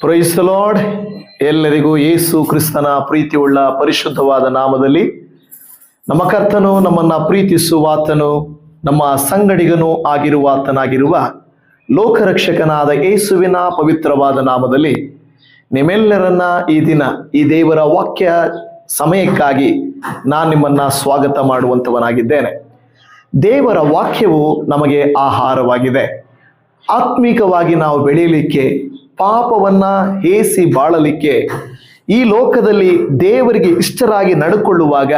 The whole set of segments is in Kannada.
ಪ್ರೈಸ್ ಎಲ್ಲರಿಗೂ ಯೇಸು ಕ್ರಿಸ್ತನ ಪ್ರೀತಿಯುಳ್ಳ ಪರಿಶುದ್ಧವಾದ ನಾಮದಲ್ಲಿ ನಮ್ಮ ಕರ್ತನು ನಮ್ಮನ್ನ ಪ್ರೀತಿಸುವಾತನು, ನಮ್ಮ ಸಂಗಡಿಗನೂ ಆಗಿರುವಾತನಾಗಿರುವ ಲೋಕರಕ್ಷಕನಾದ ಯೇಸುವಿನ ಪವಿತ್ರವಾದ ನಾಮದಲ್ಲಿ ನಿಮ್ಮೆಲ್ಲರನ್ನ ಈ ದಿನ, ಈ ದೇವರ ವಾಕ್ಯ ಸಮಯಕ್ಕಾಗಿ ನಾನು ನಿಮ್ಮನ್ನ ಸ್ವಾಗತ ಮಾಡುವಂತವನಾಗಿದ್ದೇನೆ. ದೇವರ ವಾಕ್ಯವು ನಮಗೆ ಆಹಾರವಾಗಿದೆ. ಆತ್ಮಿಕವಾಗಿ ನಾವು ಬೆಳೆಯಲಿಕ್ಕೆ ಪಾಪವನ್ನ ಹೇಸಿ ಬಾಳಲಿಕ್ಕೆ ಈ ಲೋಕದಲ್ಲಿ ದೇವರಿಗೆ ಇಷ್ಟರಾಗಿ ನಡ್ಕೊಳ್ಳುವಾಗ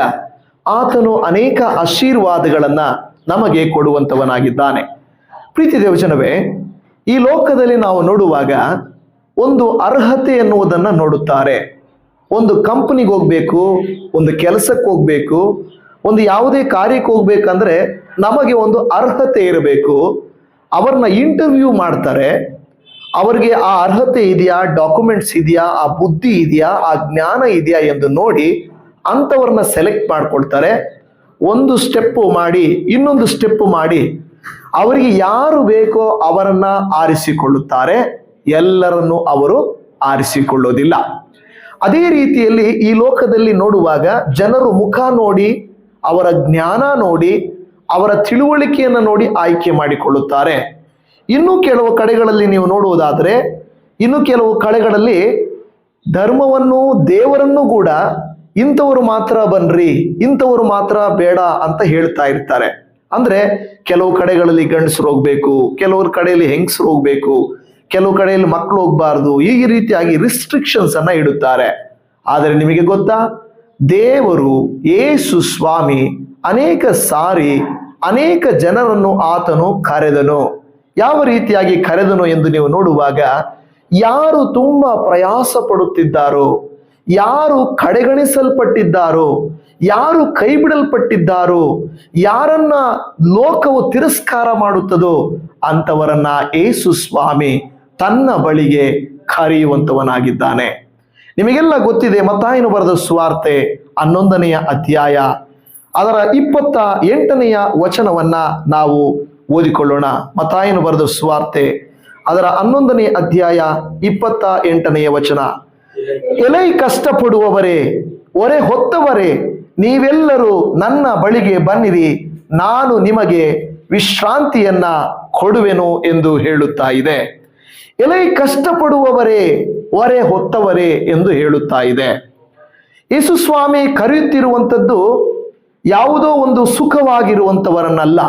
ಆತನು ಅನೇಕ ಆಶೀರ್ವಾದಗಳನ್ನ ನಮಗೆ ಕೊಡುವಂತವನಾಗಿದ್ದಾನೆ ಪ್ರೀತಿ ದೇವಜನವೇ, ಈ ಲೋಕದಲ್ಲಿ ನಾವು ನೋಡುವಾಗ ಒಂದು ಅರ್ಹತೆ ಎನ್ನುವುದನ್ನ ನೋಡುತ್ತಾರೆ. ಒಂದು ಕಂಪನಿಗೆ ಹೋಗ್ಬೇಕು, ಒಂದು ಕೆಲಸಕ್ಕೆ ಹೋಗ್ಬೇಕು, ಒಂದು ಯಾವುದೇ ಕಾರ್ಯಕ್ಕೆ ಹೋಗ್ಬೇಕಂದ್ರೆ ನಮಗೆ ಒಂದು ಅರ್ಹತೆ ಇರಬೇಕು. ಅವ್ರನ್ನ ಇಂಟರ್ವ್ಯೂ ಮಾಡ್ತಾರೆ. ಅವರಿಗೆ ಆ ಅರ್ಹತೆ ಇದೆಯಾ ಡಾಕ್ಯುಮೆಂಟ್ಸ್ ಇದೆಯಾ, ಆ ಬುದ್ಧಿ ಇದೆಯಾ, ಆ ಜ್ಞಾನ ಇದೆಯಾ ಎಂದು ನೋಡಿ ಅಂಥವ್ರನ್ನ ಸೆಲೆಕ್ಟ್ ಮಾಡ್ಕೊಳ್ತಾರೆ. ಒಂದು ಸ್ಟೆಪ್ಪು ಮಾಡಿ, ಇನ್ನೊಂದು ಸ್ಟೆಪ್ ಮಾಡಿ ಅವರಿಗೆ ಯಾರು ಬೇಕೋ ಅವರನ್ನ ಆರಿಸಿಕೊಳ್ಳುತ್ತಾರೆ. ಎಲ್ಲರನ್ನು ಅವರು ಆರಿಸಿಕೊಳ್ಳೋದಿಲ್ಲ. ಅದೇ ರೀತಿಯಲ್ಲಿ ಈ ಲೋಕದಲ್ಲಿ ನೋಡುವಾಗ ಜನರು ಮುಖ ನೋಡಿ, ಅವರ ಜ್ಞಾನ ನೋಡಿ, ಅವರ ತಿಳುವಳಿಕೆಯನ್ನು ನೋಡಿ ಆಯ್ಕೆ ಮಾಡಿಕೊಳ್ಳುತ್ತಾರೆ. ಇನ್ನು ಕೆಲವು ಕಡೆಗಳಲ್ಲಿ ನೀವು ನೋಡುವುದಾದರೆ, ಇನ್ನು ಕೆಲವು ಕಡೆಗಳಲ್ಲಿ ಧರ್ಮವನ್ನು ದೇವರನ್ನು ಕೂಡ ಇಂಥವರು ಮಾತ್ರ ಬನ್ರಿ, ಇಂಥವರು ಮಾತ್ರ ಬೇಡ ಅಂತ ಹೇಳ್ತಾ ಇರ್ತಾರೆ. ಅಂದ್ರೆ ಕೆಲವು ಕಡೆಗಳಲ್ಲಿ ಗಂಡಸರು ಹೋಗ್ಬೇಕು ಕೆಲವ್ರ ಕಡೆಯಲ್ಲಿ ಹೆಂಗಸರು ಹೋಗ್ಬೇಕು, ಕೆಲವು ಕಡೆಯಲ್ಲಿ ಮಕ್ಕಳು ಹೋಗ್ಬಾರ್ದು, ಈ ರೀತಿಯಾಗಿ ರಿಸ್ಟ್ರಿಕ್ಷನ್ಸ್ ಅನ್ನ ಇಡುತ್ತಾರೆ. ಆದರೆ ನಿಮಗೆ ಗೊತ್ತಾ? ದೇವರು ಏಸು ಸ್ವಾಮಿ ಅನೇಕ ಸಾರಿ ಅನೇಕ ಜನರನ್ನು ಆತನು ಕರೆದನು. ಯಾವ ರೀತಿಯಾಗಿ ಕರೆದನು ಎಂದು ನೀವು ನೋಡುವಾಗ, ಯಾರು ತುಂಬಾ ಪ್ರಯಾಸ ಪಡುತ್ತಿದ್ದಾರೋ ಯಾರು ಕಡೆಗಣಿಸಲ್ಪಟ್ಟಿದ್ದಾರೋ, ಯಾರು ಕೈ ಬಿಡಲ್ಪಟ್ಟಿದ್ದಾರೋ ಯಾರನ್ನ ಲೋಕವು ತಿರಸ್ಕಾರ ಮಾಡುತ್ತದೋ ಅಂತವರನ್ನ ಏಸು ಸ್ವಾಮಿ ತನ್ನ ಬಳಿಗೆ ಕರೆಯುವಂತವನಾಗಿದ್ದಾನೆ. ನಿಮಗೆಲ್ಲ ಗೊತ್ತಿದೆ, ಮತ್ತಾಯನು ಬರೆದ ಸುವಾರ್ತೆ ಹನ್ನೊಂದನೆಯ ಅಧ್ಯಾಯ, ಅದರ ಇಪ್ಪತ್ತ ಎಂಟನೆಯ ವಚನವನ್ನ ನಾವು ಓದಿಕೊಳ್ಳೋಣ. ಮತಾಯನು ಬರೆದ ಸುವಾರ್ತೆ, ಅದರ ಹನ್ನೊಂದನೇ ಅಧ್ಯಾಯ ಇಪ್ಪತ್ತ ಎಂಟನೆಯ ವಚನ. ಎಲೆ ಕಷ್ಟಪಡುವವರೇ ಒರೆ ಹೊತ್ತವರೇ, ನೀವೆಲ್ಲರೂ ನನ್ನ ಬಳಿಗೆ ಬನ್ನಿರಿ. ನಾನು ನಿಮಗೆ ವಿಶ್ರಾಂತಿಯನ್ನ ಕೊಡುವೆನು ಎಂದು ಹೇಳುತ್ತಾ ಇದೆ. ಎಲೆ ಕಷ್ಟಪಡುವವರೇ ಒರೆ ಹೊತ್ತವರೇ ಎಂದು ಹೇಳುತ್ತಾ ಇದೆ. ಯೇಸು ಸ್ವಾಮಿ ಕರೆಯುತ್ತಿರುವಂಥದ್ದು ಯಾವುದೋ ಒಂದು ಸುಖವಾಗಿರುವಂಥವರನ್ನಲ್ಲ.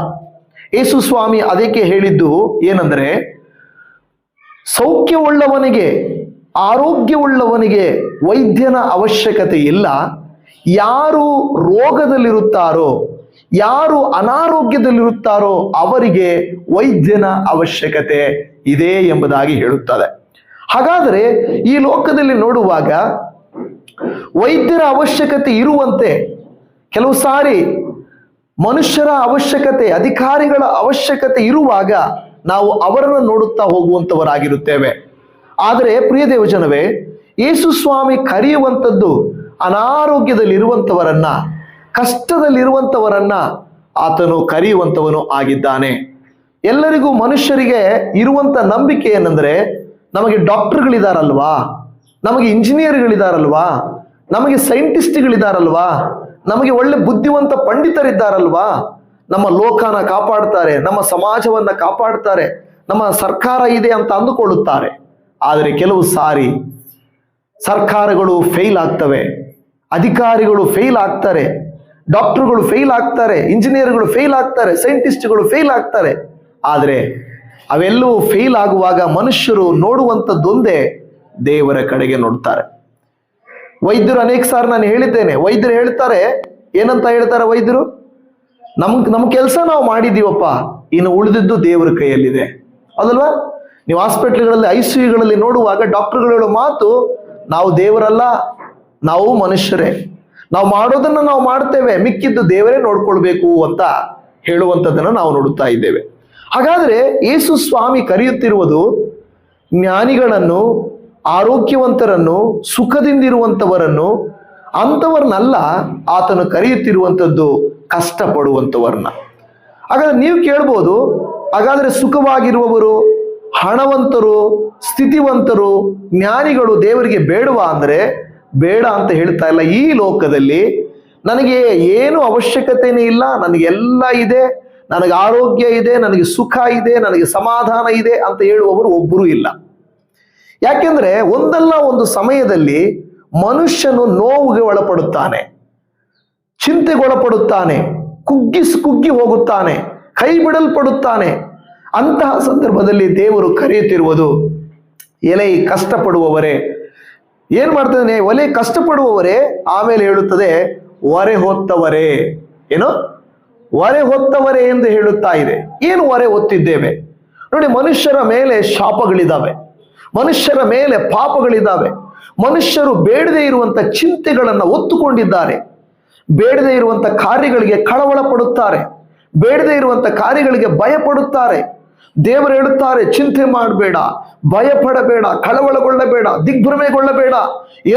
ಯೇಸು ಸ್ವಾಮಿ ಅದಕ್ಕೆ ಹೇಳಿದ್ದು ಏನಂದ್ರೆ, ಸೌಖ್ಯವುಳ್ಳವನಿಗೆ, ಆರೋಗ್ಯವುಳ್ಳವನಿಗೆ ವೈದ್ಯನ ಅವಶ್ಯಕತೆ ಇಲ್ಲ. ಯಾರು ರೋಗದಲ್ಲಿರುತ್ತಾರೋ, ಯಾರು ಅನಾರೋಗ್ಯದಲ್ಲಿರುತ್ತಾರೋ ಅವರಿಗೆ ವೈದ್ಯನ ಅವಶ್ಯಕತೆ ಇದೆ ಎಂಬುದಾಗಿ ಹೇಳುತ್ತದೆ. ಹಾಗಾದರೆ ಈ ಲೋಕದಲ್ಲಿ ನೋಡುವಾಗ ವೈದ್ಯರ ಅವಶ್ಯಕತೆ ಇರುವಂತೆ ಕೆಲವು ಸಾರಿ ಮನುಷ್ಯರ ಅವಶ್ಯಕತೆ, ಅಧಿಕಾರಿಗಳ ಅವಶ್ಯಕತೆ ಇರುವಾಗ ನಾವು ಅವರನ್ನು ನೋಡುತ್ತಾ ಹೋಗುವಂಥವರಾಗಿರುತ್ತೇವೆ. ಆದರೆ ಪ್ರಿಯ ದೇವಜನವೇ, ಯೇಸು ಸ್ವಾಮಿ ಕರೆಯುವಂಥದ್ದು ಅನಾರೋಗ್ಯದಲ್ಲಿರುವಂಥವರನ್ನ, ಕಷ್ಟದಲ್ಲಿರುವಂಥವರನ್ನ ಆತನು ಕರೆಯುವಂಥವನು ಆಗಿದ್ದಾನೆ. ಎಲ್ಲರಿಗೂ ಮನುಷ್ಯರಿಗೆ ಇರುವಂಥ ನಂಬಿಕೆ ಏನಂದ್ರೆ, ನಮಗೆ ಡಾಕ್ಟರ್ಗಳಿದಾರಲ್ವಾ? ನಮಗೆ ಇಂಜಿನಿಯರ್ಗಳಿದಾರಲ್ವಾ? ನಮಗೆ ಸೈಂಟಿಸ್ಟ್ಗಳಿದಾರಲ್ವಾ? ನಮಗೆ ಒಳ್ಳೆ ಬುದ್ಧಿವಂತ ಪಂಡಿತರಿದ್ದಾರಲ್ವಾ? ನಮ್ಮ ಲೋಕನ ಕಾಪಾಡ್ತಾರೆ, ನಮ್ಮ ಸಮಾಜವನ್ನ ಕಾಪಾಡ್ತಾರೆ, ನಮ್ಮ ಸರ್ಕಾರ ಇದೆ ಅಂತ ಅಂದುಕೊಳ್ಳುತ್ತಾರೆ. ಆದರೆ ಕೆಲವು ಸಾರಿ ಸರ್ಕಾರಗಳು ಫೇಲ್ ಆಗ್ತವೆ, ಅಧಿಕಾರಿಗಳು ಫೇಲ್ ಆಗ್ತಾರೆ, ಡಾಕ್ಟರ್ಗಳು ಫೇಲ್ ಆಗ್ತಾರೆ, ಇಂಜಿನಿಯರ್ಗಳು ಫೇಲ್ ಆಗ್ತಾರೆ ಸೈಂಟಿಸ್ಟ್ಗಳು ಫೇಲ್ ಆಗ್ತಾರೆ. ಆದರೆ ಅವೆಲ್ಲವೂ ಫೇಲ್ ಆಗುವಾಗ ಮನುಷ್ಯರು ನೋಡುವಂಥದ್ದೊಂದೇ ದೇವರ ಕಡೆಗೆ ನೋಡ್ತಾರೆ. ವೈದ್ಯರು ಅನೇಕ ಸಾರಿ ನಾನು ಹೇಳಿದ್ದೇನೆ. ವೈದ್ಯರು ಹೇಳ್ತಾರೆ, ಏನಂತ ಹೇಳ್ತಾರೆ ವೈದ್ಯರು? ನಮ್ ನಮ್ಮ ಕೆಲಸ ನಾವು ಮಾಡಿದೀವಪ್ಪ ಇನ್ನು ಉಳಿದಿದ್ದು ದೇವರ ಕೈಯಲ್ಲಿದೆ. ಅದಲ್ವಾ? ನೀವು ಹಾಸ್ಪಿಟ್ಲ್ಗಳಲ್ಲಿ, ಐ ಸಿ ಯುಗಳಲ್ಲಿ ನೋಡುವಾಗ ಡಾಕ್ಟರ್ಗಳು ಮಾತು, ನಾವು ದೇವರಲ್ಲ, ನಾವು ಮನುಷ್ಯರೇ. ನಾವು ಮಾಡೋದನ್ನ ನಾವು ಮಾಡ್ತೇವೆ. ಮಿಕ್ಕಿದ್ದು ದೇವರೇ ನೋಡ್ಕೊಳ್ಬೇಕು ಅಂತ ಹೇಳುವಂಥದ್ದನ್ನು ನಾವು ನೋಡುತ್ತಾ ಇದ್ದೇವೆ. ಹಾಗಾದ್ರೆ ಯೇಸು ಸ್ವಾಮಿ ಕರೆಯುತ್ತಿರುವುದು ಜ್ಞಾನಿಗಳನ್ನು ಆರೋಗ್ಯವಂತರನ್ನು ಸುಖದಿಂದಿರುವಂಥವರನ್ನು ಅಂಥವ್ರನ್ನಲ್ಲ ಆತನು ಕರೆಯುತ್ತಿರುವಂಥದ್ದು ಕಷ್ಟಪಡುವಂಥವ್ರನ್ನ ಹಾಗಾದ್ರೆ ನೀವು ಕೇಳ್ಬೋದು, ಹಾಗಾದರೆ ಸುಖವಾಗಿರುವವರು, ಹಣವಂತರು, ಸ್ಥಿತಿವಂತರು, ಜ್ಞಾನಿಗಳು ದೇವರಿಗೆ ಬೇಡವಾ ಅಂದ್ರೆ, ಬೇಡ ಅಂತ ಹೇಳ್ತಾ ಇಲ್ಲ. ಈ ಲೋಕದಲ್ಲಿ ನನಗೆ ಏನು ಅವಶ್ಯಕತೆನೇ ಇಲ್ಲ, ನನಗೆಲ್ಲ ಇದೆ, ನನಗೆ ಆರೋಗ್ಯ ಇದೆ, ನನಗೆ ಸುಖ ಇದೆ, ನನಗೆ ಸಮಾಧಾನ ಇದೆ ಅಂತ ಹೇಳುವವರು ಒಬ್ಬರು ಇಲ್ಲ. ಯಾಕೆಂದ್ರೆ ಒಂದಲ್ಲ ಒಂದು ಸಮಯದಲ್ಲಿ ಮನುಷ್ಯನು ನೋವಿಗೆ ಒಳಪಡುತ್ತಾನೆ ಚಿಂತೆಗೊಳಪಡುತ್ತಾನೆ ಕುಗ್ಗಿಸ್ ಕುಗ್ಗಿ ಹೋಗುತ್ತಾನೆ, ಕೈ ಬಿಡಲ್ಪಡುತ್ತಾನೆ. ಅಂತಹ ಸಂದರ್ಭದಲ್ಲಿ ದೇವರು ಕರೆಯುತ್ತಿರುವುದು, ಎಲೆ ಕಷ್ಟಪಡುವವರೇ. ಏನ್ ಮಾಡ್ತಾನೆ ಒಲೆ ಕಷ್ಟಪಡುವವರೇ, ಆಮೇಲೆ ಹೇಳುತ್ತದೆ, ಹೊರೆ ಹೊತ್ತವರೇ. ಏನು? ಹೊರೆ ಹೊತ್ತವರೇ ಎಂದು ಹೇಳುತ್ತಾ ಇದೆ. ಏನು ಹೊರೆ ಹೊತ್ತಿದ್ದೇವೆ? ನೋಡಿ, ಮನುಷ್ಯರ ಮೇಲೆ ಶಾಪಗಳಿದ್ದಾವೆ ಮನುಷ್ಯರ ಮೇಲೆ ಪಾಪಗಳಿದ್ದಾವೆ. ಮನುಷ್ಯರು ಬೇಡದೇ ಇರುವಂತ ಚಿಂತೆಗಳನ್ನು ಒತ್ತುಕೊಂಡಿದ್ದಾರೆ. ಬೇಡದೇ ಇರುವಂತ ಕಾರ್ಯಗಳಿಗೆ ಕಳವಳ ಪಡುತ್ತಾರೆ ಬೇಡದೇ ಇರುವಂತ ಕಾರ್ಯಗಳಿಗೆ ಭಯ ಪಡುತ್ತಾರೆ ದೇವರು ಹೇಳುತ್ತಾರೆ, ಚಿಂತೆ ಮಾಡಬೇಡ, ಭಯಪಡಬೇಡ, ಕಳವಳಗೊಳ್ಳಬೇಡ, ದಿಗ್ಭ್ರಮೆಗೊಳ್ಳಬೇಡ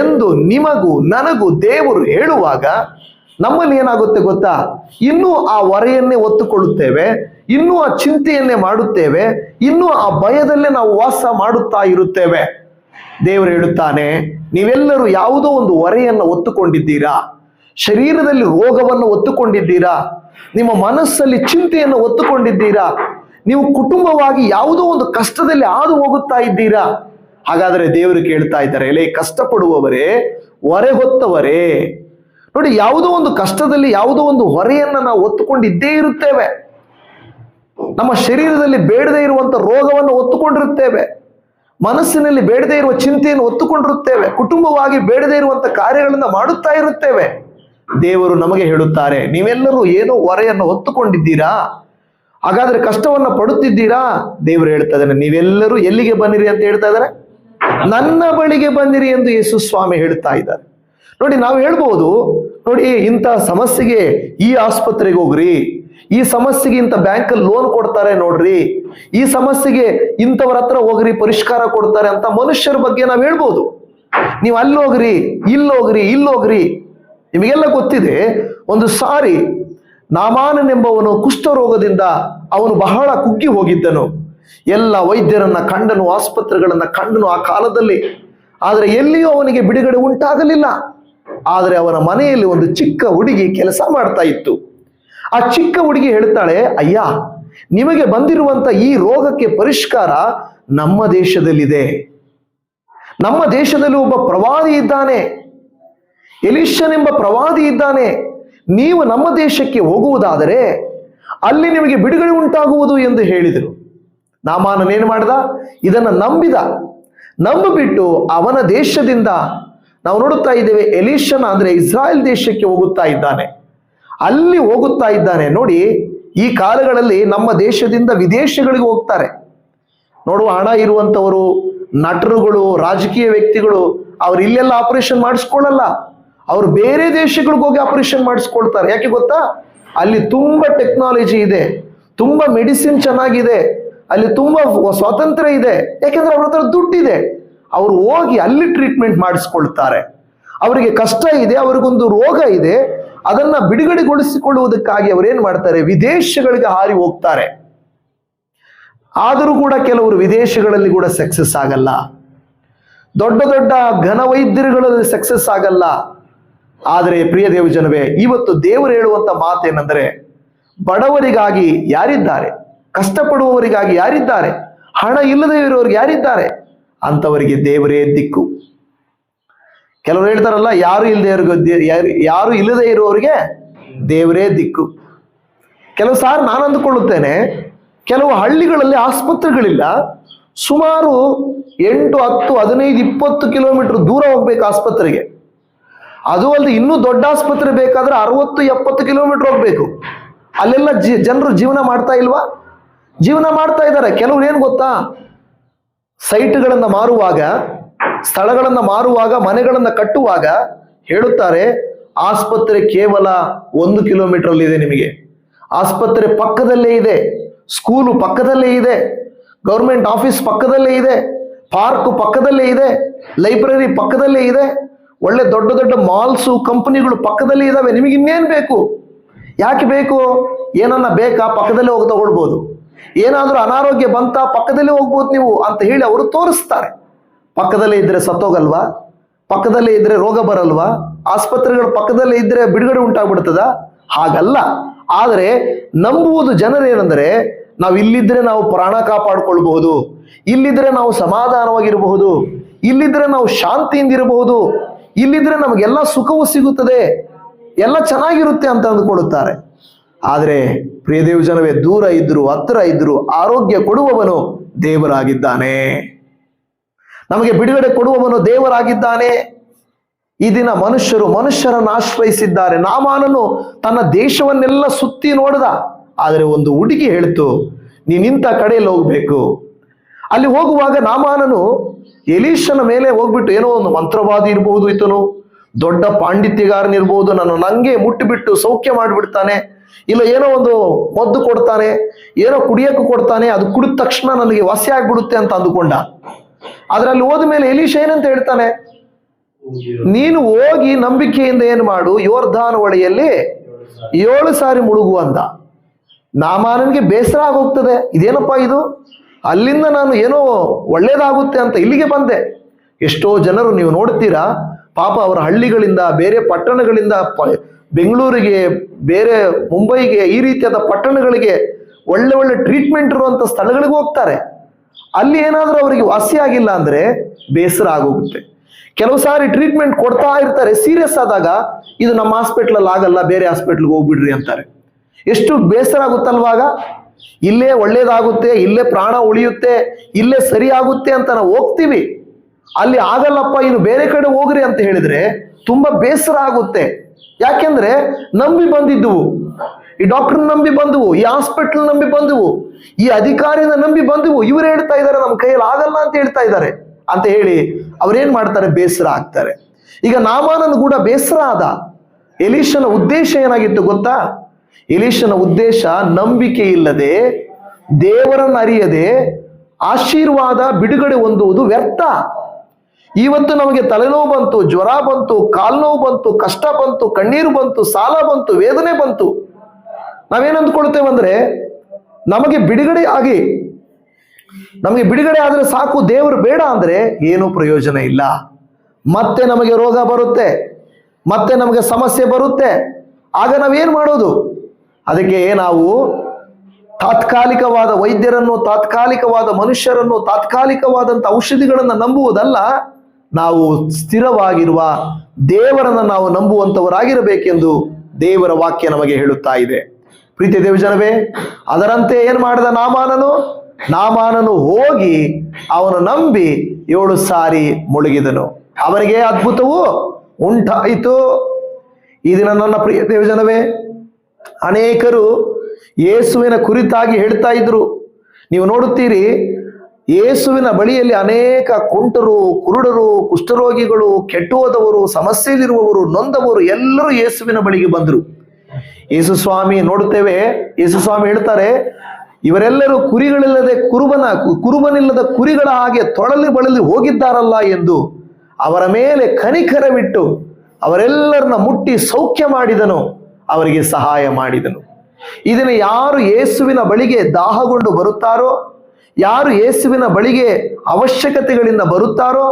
ಎಂದು ನಿಮಗೂ ನನಗೂ ದೇವರು ಹೇಳುವಾಗ ನಮ್ಮಲ್ಲಿ ಏನಾಗುತ್ತೆ ಗೊತ್ತಾ? ಇನ್ನೂ ಆ ಹೊರೆಯನ್ನೇ ಒತ್ತುಕೊಳ್ಳುತ್ತೇವೆ, ಇನ್ನೂ ಆ ಚಿಂತೆಯನ್ನೇ ಮಾಡುತ್ತೇವೆ, ಇನ್ನೂ ಆ ಭಯದಲ್ಲೇ ನಾವು ವಾಸ ಮಾಡುತ್ತಾ ಇರುತ್ತೇವೆ. ದೇವರು ಹೇಳುತ್ತಾನೆ, ನೀವೆಲ್ಲರೂ ಯಾವುದೋ ಒಂದು ಹೊರೆಯನ್ನು ಒತ್ತುಕೊಂಡಿದ್ದೀರಾ? ಶರೀರದಲ್ಲಿ ರೋಗವನ್ನು ಒತ್ತುಕೊಂಡಿದ್ದೀರಾ? ನಿಮ್ಮ ಮನಸ್ಸಲ್ಲಿ ಚಿಂತೆಯನ್ನು ಒತ್ತುಕೊಂಡಿದ್ದೀರಾ? ನೀವು ಕುಟುಂಬವಾಗಿ ಯಾವುದೋ ಒಂದು ಕಷ್ಟದಲ್ಲಿ ಹಾದು ಹೋಗುತ್ತಾ ಇದ್ದೀರಾ? ಹಾಗಾದರೆ ದೇವರು ಕೇಳ್ತಾ ಇದ್ದಾರೆ ಎಲೆ ಕಷ್ಟಪಡುವವರೇ, ಹೊರೆ ಹೊತ್ತವರೇ ನೋಡಿ, ಯಾವುದೋ ಒಂದು ಕಷ್ಟದಲ್ಲಿ, ಯಾವುದೋ ಒಂದು ಹೊರೆಯನ್ನು ನಾವು ಒತ್ತುಕೊಂಡಿದ್ದೇ ಇರುತ್ತೇವೆ. ನಮ್ಮ ಶರೀರದಲ್ಲಿ ಬೇಡದೇ ಇರುವಂತ ರೋಗವನ್ನು ಒತ್ತುಕೊಂಡಿರುತ್ತೇವೆ ಮನಸ್ಸಿನಲ್ಲಿ ಬೇಡದೇ ಇರುವ ಚಿಂತೆಯನ್ನು ಒತ್ತುಕೊಂಡಿರುತ್ತೇವೆ ಕುಟುಂಬವಾಗಿ ಬೇಡದೇ ಇರುವಂಥ ಕಾರ್ಯಗಳನ್ನು ಮಾಡುತ್ತಾ ಇರುತ್ತೇವೆ. ದೇವರು ನಮಗೆ ಹೇಳುತ್ತಾರೆ, ನೀವೆಲ್ಲರೂ ಏನೋ ಹೊರೆಯನ್ನು ಹೊತ್ತುಕೊಂಡಿದ್ದೀರಾ? ಹಾಗಾದ್ರೆ ಕಷ್ಟವನ್ನು ಪಡುತ್ತಿದ್ದೀರಾ? ದೇವರು ಹೇಳ್ತಾ ಇದ್ದಾನೆ, ನೀವೆಲ್ಲರೂ ಎಲ್ಲಿಗೆ ಬಂದಿರಿ ಅಂತ ಹೇಳ್ತಾ ಇದ್ದಾರೆ? ನನ್ನ ಬಳಿಗೆ ಬಂದಿರಿ ಎಂದು ಯೇಸು ಸ್ವಾಮಿ ಹೇಳ್ತಾ ಇದ್ದಾರೆ. ನೋಡಿ ನಾವು ಹೇಳ್ಬೋದು, ನೋಡಿ ಇಂಥ ಸಮಸ್ಯೆಗೆ ಈ ಆಸ್ಪತ್ರೆಗೆ ಹೋಗ್ರಿ. ಈ ಸಮಸ್ಯೆಗೆ ಇಂಥ ಬ್ಯಾಂಕಲ್ಲಿ ಲೋನ್ ಕೊಡ್ತಾರೆ ನೋಡ್ರಿ. ಈ ಸಮಸ್ಯೆಗೆ ಇಂಥವ್ರ ಹತ್ರ ಹೋಗ್ರಿ, ಪರಿಷ್ಕಾರ ಕೊಡ್ತಾರೆ ಅಂತ ಮನುಷ್ಯರ ಬಗ್ಗೆ ನಾವು ಹೇಳ್ಬೋದು. ನೀವು ಅಲ್ಲಿ ಹೋಗ್ರಿ, ಇಲ್ಲಿ ಹೋಗ್ರಿ ನಿಮಗೆಲ್ಲ ಗೊತ್ತಿದೆ, ಒಂದು ಸಾರಿ ನಾಮಾನನೆಂಬವನು ಕುಷ್ಠರೋಗದಿಂದ ಅವನು ಬಹಳ ಕುಗ್ಗಿ ಹೋಗಿದ್ದನು. ಎಲ್ಲ ವೈದ್ಯರನ್ನ ಕಂಡನು, ಆಸ್ಪತ್ರೆಗಳನ್ನ ಕಂಡನು ಆ ಕಾಲದಲ್ಲಿ. ಆದರೆ ಎಲ್ಲಿಯೂ ಅವನಿಗೆ ಬಿಡುಗಡೆ ಉಂಟಾಗಲಿಲ್ಲ. ಆದರೆ ಅವನ ಮನೆಯಲ್ಲಿ ಒಂದು ಚಿಕ್ಕ ಹುಡುಗಿ ಕೆಲಸ ಮಾಡ್ತಾ ಇತ್ತು. ಆ ಚಿಕ್ಕ ಹುಡುಗಿ ಹೇಳ್ತಾಳೆ, ಅಯ್ಯ, ನಿಮಗೆ ಬಂದಿರುವಂತ ಈ ರೋಗಕ್ಕೆ ಪರಿಷ್ಕಾರ ನಮ್ಮ ದೇಶದಲ್ಲಿದೆ. ನಮ್ಮ ದೇಶದಲ್ಲಿ ಒಬ್ಬ ಪ್ರವಾದಿ ಇದ್ದಾನೆ. ಎಲಿಷನೆಂಬ ಪ್ರವಾದಿ ಇದ್ದಾನೆ. ನೀವು ನಮ್ಮ ದೇಶಕ್ಕೆ ಹೋಗುವುದಾದರೆ ಅಲ್ಲಿ ನಿಮಗೆ ಬಿಡುಗಡೆ ಉಂಟಾಗುವುದು ಎಂದು ಹೇಳಿದರು. ನಾಮಾನನೇನು ಮಾಡಿದ? ಇದನ್ನು ನಂಬಿದ. ನಂಬಿಬಿಟ್ಟು ಅವನ ದೇಶದಿಂದ ನಾವು ನೋಡುತ್ತಾ ಇದ್ದೇವೆ ಎಲಿಷನ್ ಅಂದ್ರೆ ಇಸ್ರಾಯೇಲ್ ದೇಶಕ್ಕೆ ಹೋಗುತ್ತಾ ಇದ್ದಾನೆ. ಅಲ್ಲಿ ಹೋಗುತ್ತಾ ಇದ್ದಾನೆ. ನೋಡಿ, ಈ ಕಾಲಗಳಲ್ಲಿ ನಮ್ಮ ದೇಶದಿಂದ ವಿದೇಶಗಳಿಗೆ ಹೋಗ್ತಾರೆ. ನೋಡುವ ಹಣ ಇರುವಂತವರು, ನಟರುಗಳು, ರಾಜಕೀಯ ವ್ಯಕ್ತಿಗಳು, ಅವ್ರು ಇಲ್ಲೆಲ್ಲ ಆಪರೇಷನ್ ಮಾಡಿಸ್ಕೊಳ್ಳಲ್ಲ. ಅವ್ರು ಬೇರೆ ದೇಶಗಳಿಗೆ ಹೋಗಿ ಆಪರೇಷನ್ ಮಾಡಿಸ್ಕೊಳ್ತಾರೆ. ಯಾಕೆ ಗೊತ್ತಾ? ಅಲ್ಲಿ ತುಂಬಾ ಟೆಕ್ನಾಲಜಿ ಇದೆ, ತುಂಬಾ ಮೆಡಿಸಿನ್ ಚೆನ್ನಾಗಿದೆ, ಅಲ್ಲಿ ತುಂಬಾ ಸ್ವಾತಂತ್ರ್ಯ ಇದೆ. ಯಾಕೆಂದ್ರೆ ಅವ್ರ ಹತ್ರ ದುಡ್ಡಿದೆ. ಅವ್ರು ಹೋಗಿ ಅಲ್ಲಿ ಟ್ರೀಟ್ಮೆಂಟ್ ಮಾಡಿಸ್ಕೊಳ್ತಾರೆ. ಅವರಿಗೆ ಕಷ್ಟ ಇದೆ, ಅವರಿಗೊಂದು ರೋಗ ಇದೆ, ಅದನ್ನ ಬಿಡುಗಡೆಗೊಳಿಸಿಕೊಳ್ಳುವುದಕ್ಕಾಗಿ ಅವ್ರು ಏನ್ ಮಾಡ್ತಾರೆ? ವಿದೇಶಗಳಿಗೆ ಹಾರಿ ಹೋಗ್ತಾರೆ. ಆದರೂ ಕೂಡ ಕೆಲವರು ವಿದೇಶಗಳಲ್ಲಿ ಕೂಡ ಸಕ್ಸಸ್ ಆಗಲ್ಲ. ದೊಡ್ಡ ದೊಡ್ಡ ಘನವೈದ್ಯರುಗಳಲ್ಲಿ ಸಕ್ಸಸ್ ಆಗಲ್ಲ. ಆದರೆ ಪ್ರಿಯ ದೇವ ಜನವೇ, ಇವತ್ತು ದೇವರು ಹೇಳುವಂತ ಮಾತೇನೆಂದರೆ ಬಡವರಿಗಾಗಿ ಯಾರಿದ್ದಾರೆ, ಕಷ್ಟಪಡುವವರಿಗಾಗಿ ಯಾರಿದ್ದಾರೆ, ಹಣ ಇಲ್ಲದೇ ಇರುವವರಿಗೆ ಯಾರಿದ್ದಾರೆ ಅಂಥವರಿಗೆ ದೇವರೇ ದಿಕ್ಕು. ಕೆಲವರು ಹೇಳ್ತಾರಲ್ಲ, ಯಾರು ಇಲ್ಲದೆ ಯಾರು ಇಲ್ಲದೆ ಇರುವವರಿಗೆ ದೇವರೇ ದಿಕ್ಕು. ಕೆಲವು ಸಾರ್ ನಾನು ಅಂದುಕೊಳ್ಳುತ್ತೇನೆ, ಕೆಲವು ಹಳ್ಳಿಗಳಲ್ಲಿ ಆಸ್ಪತ್ರೆಗಳಿಲ್ಲ, ಸುಮಾರು ಎಂಟು, ಹತ್ತು, ಹದಿನೈದು, ಇಪ್ಪತ್ತು ಕಿಲೋಮೀಟರ್ ದೂರ ಹೋಗ್ಬೇಕು ಆಸ್ಪತ್ರೆಗೆ. ಅದು ಅಲ್ಲದೆ ಇನ್ನೂ ದೊಡ್ಡ ಆಸ್ಪತ್ರೆ ಬೇಕಾದ್ರೆ ಅರವತ್ತು, ಎಪ್ಪತ್ತು ಕಿಲೋಮೀಟರ್ ಹೋಗ್ಬೇಕು. ಅಲ್ಲೆಲ್ಲ ಜನರು ಜೀವನ ಮಾಡ್ತಾ ಇಲ್ವಾ? ಜೀವನ ಮಾಡ್ತಾ ಇದ್ದಾರೆ. ಕೆಲವ್ರು ಏನು ಗೊತ್ತಾ? ಸೈಟ್ಗಳನ್ನು ಮಾರುವಾಗ, ಸ್ಥಳಗಳನ್ನು ಮಾರುವಾಗ, ಮನೆಗಳನ್ನು ಕಟ್ಟುವಾಗ ಹೇಳುತ್ತಾರೆ, ಆಸ್ಪತ್ರೆ ಕೇವಲ ಒಂದು ಕಿಲೋಮೀಟರ್ ಅಲ್ಲಿ ಇದೆ ನಿಮಗೆ. ಆಸ್ಪತ್ರೆ ಪಕ್ಕದಲ್ಲೇ ಇದೆ, ಸ್ಕೂಲು ಪಕ್ಕದಲ್ಲೇ ಇದೆ, ಗೌರ್ಮೆಂಟ್ ಆಫೀಸ್ ಪಕ್ಕದಲ್ಲೇ ಇದೆ, ಪಾರ್ಕ್ ಪಕ್ಕದಲ್ಲೇ ಇದೆ, ಲೈಬ್ರರಿ ಪಕ್ಕದಲ್ಲೇ ಇದೆ, ಒಳ್ಳೆ ದೊಡ್ಡ ದೊಡ್ಡ ಮಾಲ್ಸು, ಕಂಪನಿಗಳು ಪಕ್ಕದಲ್ಲೇ ಇದಾವೆ, ನಿಮಗೆ ಇನ್ನೇನು ಬೇಕು? ಯಾಕೆ ಬೇಕು? ಏನನ್ನ ಬೇಕಾ? ಪಕ್ಕದಲ್ಲೇ ಹೋಗಿ ತಗೊಳ್ಬೋದು. ಏನಾದ್ರೂ ಅನಾರೋಗ್ಯ ಬಂತ ಪಕ್ಕದಲ್ಲೇ ಹೋಗ್ಬೋದು ನೀವು ಅಂತ ಹೇಳಿ ಅವರು ತೋರಿಸ್ತಾರೆ. ಪಕ್ಕದಲ್ಲೇ ಇದ್ರೆ ಸತ್ತೋಗಲ್ವಾ? ಪಕ್ಕದಲ್ಲೇ ಇದ್ರೆ ರೋಗ ಬರಲ್ವಾ? ಆಸ್ಪತ್ರೆಗಳ ಪಕ್ಕದಲ್ಲೇ ಇದ್ರೆ ಬಿಡುಗಡೆ ಉಂಟಾಗ್ಬಿಡ್ತದ? ಹಾಗಲ್ಲ. ಆದರೆ ನಂಬುವುದು ಜನರೇನೆಂದರೆ ನಾವು ಇಲ್ಲಿದ್ರೆ ನಾವು ಪ್ರಾಣ ಕಾಪಾಡಿಕೊಳ್ಬಹುದು. ಇಲ್ಲಿದ್ರೆ ನಾವು ಸಮಾಧಾನವಾಗಿರಬಹುದು. ಇಲ್ಲಿದ್ರೆ ನಾವು ಶಾಂತಿಯಿಂದ ಇರಬಹುದು ಇಲ್ಲಿದ್ರೆ ನಮಗೆಲ್ಲ ಸುಖವು ಸಿಗುತ್ತದೆ. ಎಲ್ಲ ಚೆನ್ನಾಗಿರುತ್ತೆ ಅಂತ ಅಂದುಕೊಳ್ಳುತ್ತಾರೆ. ಆದರೆ ಪ್ರಿಯದೇವ ಜನವೇ ದೂರ ಇದ್ರು ಹತ್ತಿರ ಇದ್ರು ಆರೋಗ್ಯ ಕೊಡುವವನು ದೇವರಾಗಿದ್ದಾನೆ. ನಮಗೆ ಬಿಡುಗಡೆ ಕೊಡುವವನು ದೇವರಾಗಿದ್ದಾನೆ. ಈ ದಿನ ಮನುಷ್ಯರು ಮನುಷ್ಯರನ್ನು ಆಶ್ರಯಿಸಿದ್ದಾರೆ. ನಾಮಾನನು ತನ್ನ ದೇಶವನ್ನೆಲ್ಲ ಸುತ್ತಿ ನೋಡಿದ. ಆದರೆ ಒಂದು ಹುಡುಗಿ ಹೇಳ್ತು, ನೀ ನಿಂತ ಕಡೆಯಲ್ಲಿ ಹೋಗ್ಬೇಕು. ಅಲ್ಲಿ ಹೋಗುವಾಗ ನಾಮಾನನು ಎಲೀಶನ ಮೇಲೆ ಹೋಗ್ಬಿಟ್ಟು ಏನೋ ಒಂದು ಮಂತ್ರವಾದಿ ಇರಬಹುದು ಈತನು ದೊಡ್ಡ ಪಾಂಡಿತ್ಯಗಾರನಿರ್ಬೋದು ನಾನು ನಂಗೆ ಮುಟ್ಟಿಬಿಟ್ಟು ಸೌಖ್ಯ ಮಾಡಿಬಿಡ್ತಾನೆ. ಇಲ್ಲ ಏನೋ ಒಂದು ಮದ್ದು ಕೊಡ್ತಾನೆ, ಏನೋ ಕುಡಿಯಕ್ಕೆ ಕೊಡ್ತಾನೆ, ಅದು ಕುಡಿದ ತಕ್ಷಣ ನನಗೆ ವಾಸಿ ಆಗ್ಬಿಡುತ್ತೆ ಅಂತ ಅಂದುಕೊಂಡ. ಅದರಲ್ಲಿ ಹೋದ ಮೇಲೆ ಎಲೀಶ್ ಏನಂತ ಹೇಳ್ತಾನೆ? ನೀನು ಹೋಗಿ ನಂಬಿಕೆಯಿಂದ ಏನು ಮಾಡು? ಯೋರ್ಧಾನ ಹೊಳೆಯಲ್ಲಿ ಏಳು ಸಾರಿ ಮುಳುಗು ಅಂದ. ನಾಮಾನನಿಗೆ ಬೇಸರ ಆಗೋಗ್ತದೆ. ಇದೇನಪ್ಪ ಇದು? ಅಲ್ಲಿಂದ ನಾನು ಏನೋ ಒಳ್ಳೇದಾಗುತ್ತೆ ಅಂತ ಇಲ್ಲಿಗೆ ಬಂದೆ. ಎಷ್ಟೋ ಜನರು ನೀವು ನೋಡ್ತೀರಾ, ಪಾಪ ಅವರ ಹಳ್ಳಿಗಳಿಂದ, ಬೇರೆ ಪಟ್ಟಣಗಳಿಂದ ಬೆಂಗಳೂರಿಗೆ ಬೇರೆ ಮುಂಬೈಗೆ ಈ ರೀತಿಯಾದ ಪಟ್ಟಣಗಳಿಗೆ ಒಳ್ಳೆ ಒಳ್ಳೆ ಟ್ರೀಟ್ಮೆಂಟ್ ಇರುವಂತ ಸ್ಥಳಗಳಿಗೆ ಹೋಗ್ತಾರೆ. ಅಲ್ಲಿ ಏನಾದರೂ ಅವರಿಗೆ ವಾಸಿ ಆಗಿಲ್ಲ ಅಂದ್ರೆ ಬೇಸರ ಆಗೋಗುತ್ತೆ. ಕೆಲವು ಸಾರಿ ಟ್ರೀಟ್ಮೆಂಟ್ ಕೊಡ್ತಾ ಇರ್ತಾರೆ ಸೀರಿಯಸ್ ಆದಾಗ ಇದು ನಮ್ಮ ಹಾಸ್ಪಿಟ್ಲಲ್ಲಿ ಆಗಲ್ಲ, ಬೇರೆ ಹಾಸ್ಪಿಟ್ಲ್ಗೆ ಹೋಗ್ಬಿಡ್ರಿ ಅಂತಾರೆ. ಎಷ್ಟು ಬೇಸರ ಆಗುತ್ತಲ್ವಾಗ ಇಲ್ಲೇ ಒಳ್ಳೇದಾಗುತ್ತೆ, ಇಲ್ಲೇ ಪ್ರಾಣ ಉಳಿಯುತ್ತೆ, ಇಲ್ಲೇ ಸರಿ ಆಗುತ್ತೆ ಅಂತ ನಾವು ಹೋಗ್ತೀವಿ. ಅಲ್ಲಿ ಆಗಲ್ಲಪ್ಪ, ಇನ್ನು ಬೇರೆ ಕಡೆ ಹೋಗ್ರಿ ಅಂತ ಹೇಳಿದ್ರೆ ತುಂಬಾ ಬೇಸರ ಆಗುತ್ತೆ. ಯಾಕೆಂದ್ರೆ ನಂಬಿ ಬಂದಿದ್ದುವು. ಈ ಡಾಕ್ಟರ್ ನಂಬಿ ಬಂದವು, ಈ ಹಾಸ್ಪಿಟಲ್ ನಂಬಿ ಬಂದವು, ಈ ಅಧಿಕಾರಿನ ನಂಬಿ ಬಂದವು. ಇವ್ರು ಹೇಳ್ತಾ ಇದ್ದಾರೆ ನಮ್ಮ ಕೈಯಲ್ಲಿ ಆಗಲ್ಲ ಅಂತ ಹೇಳ್ತಾ ಇದ್ದಾರೆ ಅಂತ ಹೇಳಿ ಅವ್ರೇನ್ ಮಾಡ್ತಾರೆ? ಬೇಸರ ಆಗ್ತಾರೆ. ಈಗ ನಾಮಾನನ್ ಕೂಡ ಬೇಸರ ಆದ. ಎಲೀಶನ ಉದ್ದೇಶ ಏನಾಗಿತ್ತು ಗೊತ್ತಾ? ಎಲೀಶನ ಉದ್ದೇಶ ನಂಬಿಕೆ ಇಲ್ಲದೆ, ದೇವರನ್ನ ಅರಿಯದೆ, ಆಶೀರ್ವಾದ ಬಿಡುಗಡೆ ಹೊಂದುವುದು ವ್ಯರ್ಥ. ಇವತ್ತು ನಮಗೆ ತಲೆನೋವು ಬಂತು, ಜ್ವರ ಬಂತು, ಕಾಲ್ನೋವು ಬಂತು, ಕಷ್ಟ ಬಂತು, ಕಣ್ಣೀರು ಬಂತು, ಸಾಲ ಬಂತು, ವೇದನೆ ಬಂತು. ನಾವೇನು ಅಂದ್ಕೊಳ್ತೇವೆ ಅಂದ್ರೆ, ನಮಗೆ ಬಿಡುಗಡೆ ಆಗಿ, ನಮಗೆ ಬಿಡುಗಡೆ ಆದ್ರೆ ಸಾಕು, ದೇವರು ಬೇಡ ಅಂದ್ರೆ ಏನೂ ಪ್ರಯೋಜನ ಇಲ್ಲ. ಮತ್ತೆ ನಮಗೆ ರೋಗ ಬರುತ್ತೆ, ಮತ್ತೆ ನಮಗೆ ಸಮಸ್ಯೆ ಬರುತ್ತೆ. ಆಗ ನಾವೇನು ಮಾಡೋದು? ಅದಕ್ಕೆ ನಾವು ತಾತ್ಕಾಲಿಕವಾದ ವೈದ್ಯರನ್ನು, ತಾತ್ಕಾಲಿಕವಾದ ಮನುಷ್ಯರನ್ನು, ತಾತ್ಕಾಲಿಕವಾದಂಥ ಔಷಧಿಗಳನ್ನು ನಂಬುವುದಲ್ಲ ನಾವು ಸ್ಥಿರವಾಗಿರುವ ದೇವರನ್ನು ನಾವು ನಂಬುವಂಥವರಾಗಿರಬೇಕೆಂದು ದೇವರ ವಾಕ್ಯ ನಮಗೆ ಹೇಳುತ್ತಾ ಇದೆ. ಪ್ರೀತಿ ದೇವಜನವೇ, ಅದರಂತೆ ಏನು ಮಾಡಿದ ನಾಮಾನನು? ನಾಮಾನನು ಹೋಗಿ ಅವನು ನಂಬಿ ಏಳು ಸಾರಿ ಮುಳುಗಿದನು. ಅವನಿಗೆ ಅದ್ಭುತವು ಉಂಟಾಯಿತು. ಈ ದಿನ ನನ್ನ ಪ್ರಿಯ ದೇವಜನವೇ, ಅನೇಕರು ಯೇಸುವಿನ ಕುರಿತಾಗಿ ಹೇಳ್ತಾ ಇದ್ರು. ನೀವು ನೋಡುತ್ತೀರಿ ಯೇಸುವಿನ ಬಳಿಯಲ್ಲಿ ಅನೇಕ ಕುಂಟರು, ಕುರುಡರು, ಕುಷ್ಠರೋಗಿಗಳು ಕೆಟ್ಟು ಹೋದವರು ಸಮಸ್ಯೆಯಲ್ಲಿರುವವರು, ನೊಂದವರು ಎಲ್ಲರೂ ಯೇಸುವಿನ ಬಳಿಗೆ ಬಂದರು. ಯೇಸು ಸ್ವಾಮಿ ನೋಡುತ್ತೇವೆ. ಯೇಸು ಸ್ವಾಮಿ ಹೇಳ್ತಾರೆ, ಇವರೆಲ್ಲರೂ ಕುರಿಗಳಿಲ್ಲದೆ ಕುರುಬನ, ಕುರುಬನಿಲ್ಲದ ಕುರಿಗಳ ಹಾಗೆ ತೊಳಲಿ ಬಳಲಿ ಹೋಗಿದ್ದಾರಲ್ಲ ಎಂದು ಅವರ ಮೇಲೆ ಕನಿಕರವಿಟ್ಟು ಅವರೆಲ್ಲರನ್ನ ಮುಟ್ಟಿ ಸೌಖ್ಯ ಮಾಡಿದನು, ಅವರಿಗೆ ಸಹಾಯ ಮಾಡಿದನು. ಇದನ್ನು ಯಾರು ಯೇಸುವಿನ ಬಳಿಗೆ ದಾಹಗೊಂಡು ಬರುತ್ತಾರೋ ಯಾರು ಯೇಸುವಿನ ಬಳಿಗೆ ಅವಶ್ಯಕತೆಗಳಿಂದ ಬರುತ್ತಾರೋ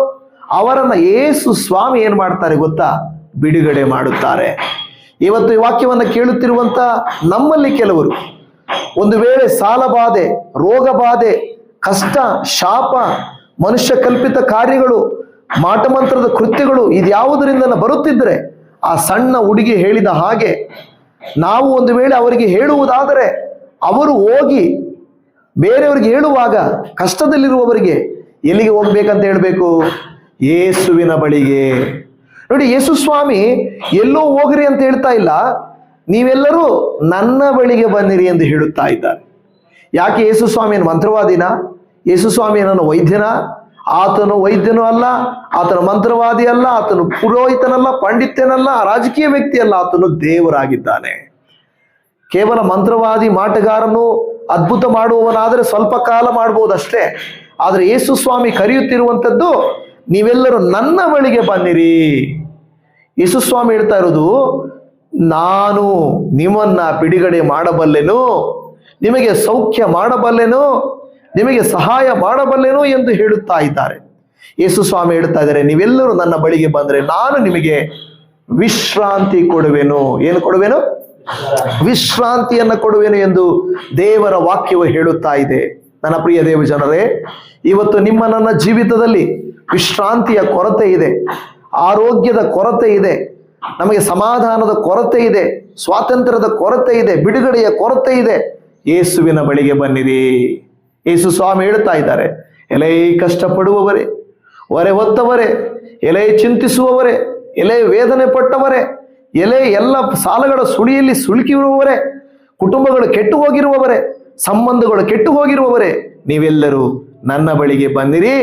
ಅವರನ್ನ ಏಸು ಸ್ವಾಮಿ ಏನ್ ಮಾಡ್ತಾರೆ ಗೊತ್ತಾ? ಬಿಡುಗಡೆ ಮಾಡುತ್ತಾರೆ. ಇವತ್ತು ಈ ವಾಕ್ಯವನ್ನು ಕೇಳುತ್ತಿರುವಂತ ನಮ್ಮಲ್ಲಿ ಕೆಲವರು ಒಂದು ವೇಳೆ ಸಾಲ ಬಾಧೆ ಕಷ್ಟ, ಶಾಪ, ಮನುಷ್ಯ ಕಲ್ಪಿತ ಕಾರ್ಯಗಳು ಮಾಟಮಂತ್ರದ ಕೃತ್ಯಗಳು ಇದ್ಯಾವುದರಿಂದ ಬರುತ್ತಿದ್ರೆ ಆ ಸಣ್ಣ ಹುಡುಗಿ ಹೇಳಿದ ಹಾಗೆ ನಾವು ಒಂದು ವೇಳೆ ಅವರಿಗೆ ಹೇಳುವುದಾದರೆ ಅವರು ಹೋಗಿ ಬೇರೆಯವರಿಗೆ ಹೇಳುವಾಗ ಕಷ್ಟದಲ್ಲಿರುವವರಿಗೆ ಎಲ್ಲಿಗೆ ಹೋಗ್ಬೇಕಂತ ಹೇಳಬೇಕು? ಯೇಸುವಿನ ಬಳಿಗೆ. ನೋಡಿ, ಯೇಸು ಸ್ವಾಮಿ ಎಲ್ಲೋ ಹೋಗ್ರಿ ಅಂತ ಹೇಳ್ತಾ ಇಲ್ಲ. ನೀವೆಲ್ಲರೂ ನನ್ನ ಬಳಿಗೆ ಬನ್ನಿರಿ ಎಂದು ಹೇಳುತ್ತಾ ಇದ್ದಾರೆ. ಯಾಕೆ ಯೇಸು ಸ್ವಾಮಿಯನ್ನು ಮಂತ್ರವಾದಿನ? ಯೇಸು ಸ್ವಾಮಿ ನನ್ನ ವೈದ್ಯನ? ಆತನು ವೈದ್ಯನೂ ಅಲ್ಲ, ಆತನ ಮಂತ್ರವಾದಿ ಅಲ್ಲ, ಆತನು ಪುರೋಹಿತನಲ್ಲ ಪಂಡಿತ್ಯನಲ್ಲ ರಾಜಕೀಯ ವ್ಯಕ್ತಿಯಲ್ಲ, ಆತನು ದೇವರಾಗಿದ್ದಾನೆ. ಕೇವಲ ಮಂತ್ರವಾದಿ ಮಾಟಗಾರನು ಅದ್ಭುತ ಮಾಡುವವನಾದರೆ ಸ್ವಲ್ಪ ಕಾಲ ಮಾಡಬಹುದಷ್ಟೇ ಆದರೆ ಯೇಸು ಸ್ವಾಮಿ ಕರೆಯುತ್ತಿರುವಂಥದ್ದು, ನೀವೆಲ್ಲರೂ ನನ್ನ ಬಳಿಗೆ ಬನ್ನಿರಿ. ಯೇಸು ಸ್ವಾಮಿ ಹೇಳ್ತಾ ಇರೋದು, ನಾನು ನಿಮ್ಮನ್ನ ಬಿಡುಗಡೆ ಮಾಡಬಲ್ಲೆನು? ನಿಮಗೆ ಸೌಖ್ಯ ಮಾಡಬಲ್ಲೆನು? ನಿಮಗೆ ಸಹಾಯ ಮಾಡಬಲ್ಲೆನು ಎಂದು ಹೇಳುತ್ತಾ ಇದ್ದಾರೆ. ಯೇಸು ಸ್ವಾಮಿ ಹೇಳ್ತಾ ಇದ್ದಾರೆ, ನೀವೆಲ್ಲರೂ ನನ್ನ ಬಳಿಗೆ ಬಂದರೆ ನಾನು ನಿಮಗೆ ವಿಶ್ರಾಂತಿ ಕೊಡುವೆನು. ಏನು ಕೊಡುವೆನು? ವಿಶ್ರಾಂತಿಯನ್ನು ಕೊಡುವೆನು ಎಂದು ದೇವರ ವಾಕ್ಯವು ಹೇಳುತ್ತಾ ಇದೆ. ನನ್ನ ಪ್ರಿಯ ದೇವ ಜನರೇ, ಇವತ್ತು ನಿಮ್ಮ ನನ್ನ ಜೀವಿತದಲ್ಲಿ ವಿಶ್ರಾಂತಿಯ ಕೊರತೆ ಇದೆ, ಆರೋಗ್ಯದ ಕೊರತೆ ಇದೆ, ನಮಗೆ ಸಮಾಧಾನದ ಕೊರತೆ ಇದೆ, ಸ್ವಾತಂತ್ರ್ಯದ ಕೊರತೆ ಇದೆ, ಬಿಡುಗಡೆಯ ಕೊರತೆ ಇದೆ. ಯೇಸುವಿನ ಬಳಿಗೆ ಬನ್ನಿರಿ. ಯೇಸು ಸ್ವಾಮಿ ಹೇಳ್ತಾ ಇದ್ದಾರೆ, ಎಲೆ ಕಷ್ಟಪಡುವವರೇ, ಹೊರೆ ಹೊತ್ತವರೇ, ಎಲೆ ಚಿಂತಿಸುವವರೇ, ಎಲೆ ವೇದನೆ ಪಟ್ಟವರೇ ಎಲೆ ಎಲ್ಲ ಸಾಲಗಳ ಸುಳಿಯಲ್ಲಿ ಸುಳುಕಿರುವವರೇ, ಕುಟುಂಬಗಳು ಕೆಟ್ಟು ಹೋಗಿರುವವರೇ ಸಂಬಂಧಗಳು ಕೆಟ್ಟು ಹೋಗಿರುವವರೇ ನೀವೆಲ್ಲರೂ ನನ್ನ ಬಳಿಗೆ ಬಂದಿರಿ.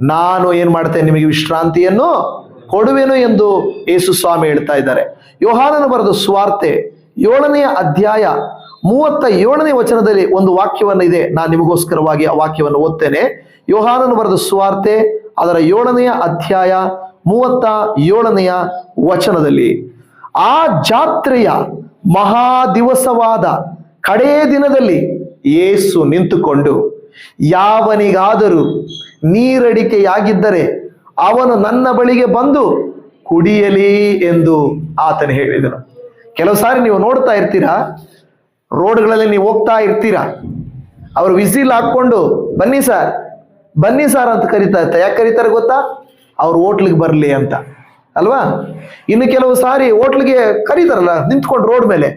ನಾನು ಏನ್ ಮಾಡ್ತೇನೆ ನಿಮಗೆ ವಿಶ್ರಾಂತಿಯನ್ನು ಕೊಡುವೆನು ಎಂದು ಯೇಸು ಸ್ವಾಮಿ ಹೇಳ್ತಾ ಇದ್ದಾರೆ. ಯೋಹಾನನು ಬರೆದ ಸ್ವಾರ್ತೆ ಏಳನೆಯ ಅಧ್ಯಾಯ ಮೂವತ್ತ ಏಳನೇ ವಚನದಲ್ಲಿ ಒಂದು ವಾಕ್ಯವನ್ನ ಇದೆ ನಾನು ನಿಮಗೋಸ್ಕರವಾಗಿ ಆ ವಾಕ್ಯವನ್ನು ಓದ್ತೇನೆ. ಯೋಹಾನನು ಬರೆದ ಸ್ವಾರ್ತೆ ಅದರ ಏಳನೆಯ ಅಧ್ಯಾಯ ಮೂವತ್ತ ಏಳನೆಯ ವಚನದಲ್ಲಿ ಆ ಜಾತ್ರೆಯ ಮಹಾ ದಿವಸವಾದ ಕಡೇ ದಿನದಲ್ಲಿ ಏಸು ನಿಂತುಕೊಂಡು, ಯಾವನಿಗಾದರೂ ನೀರಡಿಕೆಯಾಗಿದ್ದರೆ ಅವನು ನನ್ನ ಬಳಿಗೆ ಬಂದು ಕುಡಿಯಲಿ ಎಂದು ಆತನು ಹೇಳಿದನು. ಕೆಲವು ಸಾರಿ ನೀವು ನೋಡ್ತಾ ಇರ್ತೀರಾ? ರೋಡ್ಗಳಲ್ಲಿ ನೀವು ಹೋಗ್ತಾ ಇರ್ತೀರಾ? ಅವರು ವಿಸಿಲ್ ಹಾಕ್ಕೊಂಡು, ಬನ್ನಿ ಸರ್ ಬನ್ನಿ ಸರ್ ಅಂತ ಕರಿತಾ ಇರ್ತಾರೆ. ಯಾಕೆ ಕರೀತಾರೆ ಗೊತ್ತಾ? ಅವ್ರು ಹೋಟ್ಲಿಗೆ ಬರಲಿ ಅಂತ. ಅಲ್ವಾ? ಇನ್ನು ಕೆಲವು ಸಾರಿ ಹೋಟ್ಲಿಗೆ ಕರೀತಾರಲ್ಲ, ನಿಂತ್ಕೊಂಡು ರೋಡ್ ಮೇಲೆ.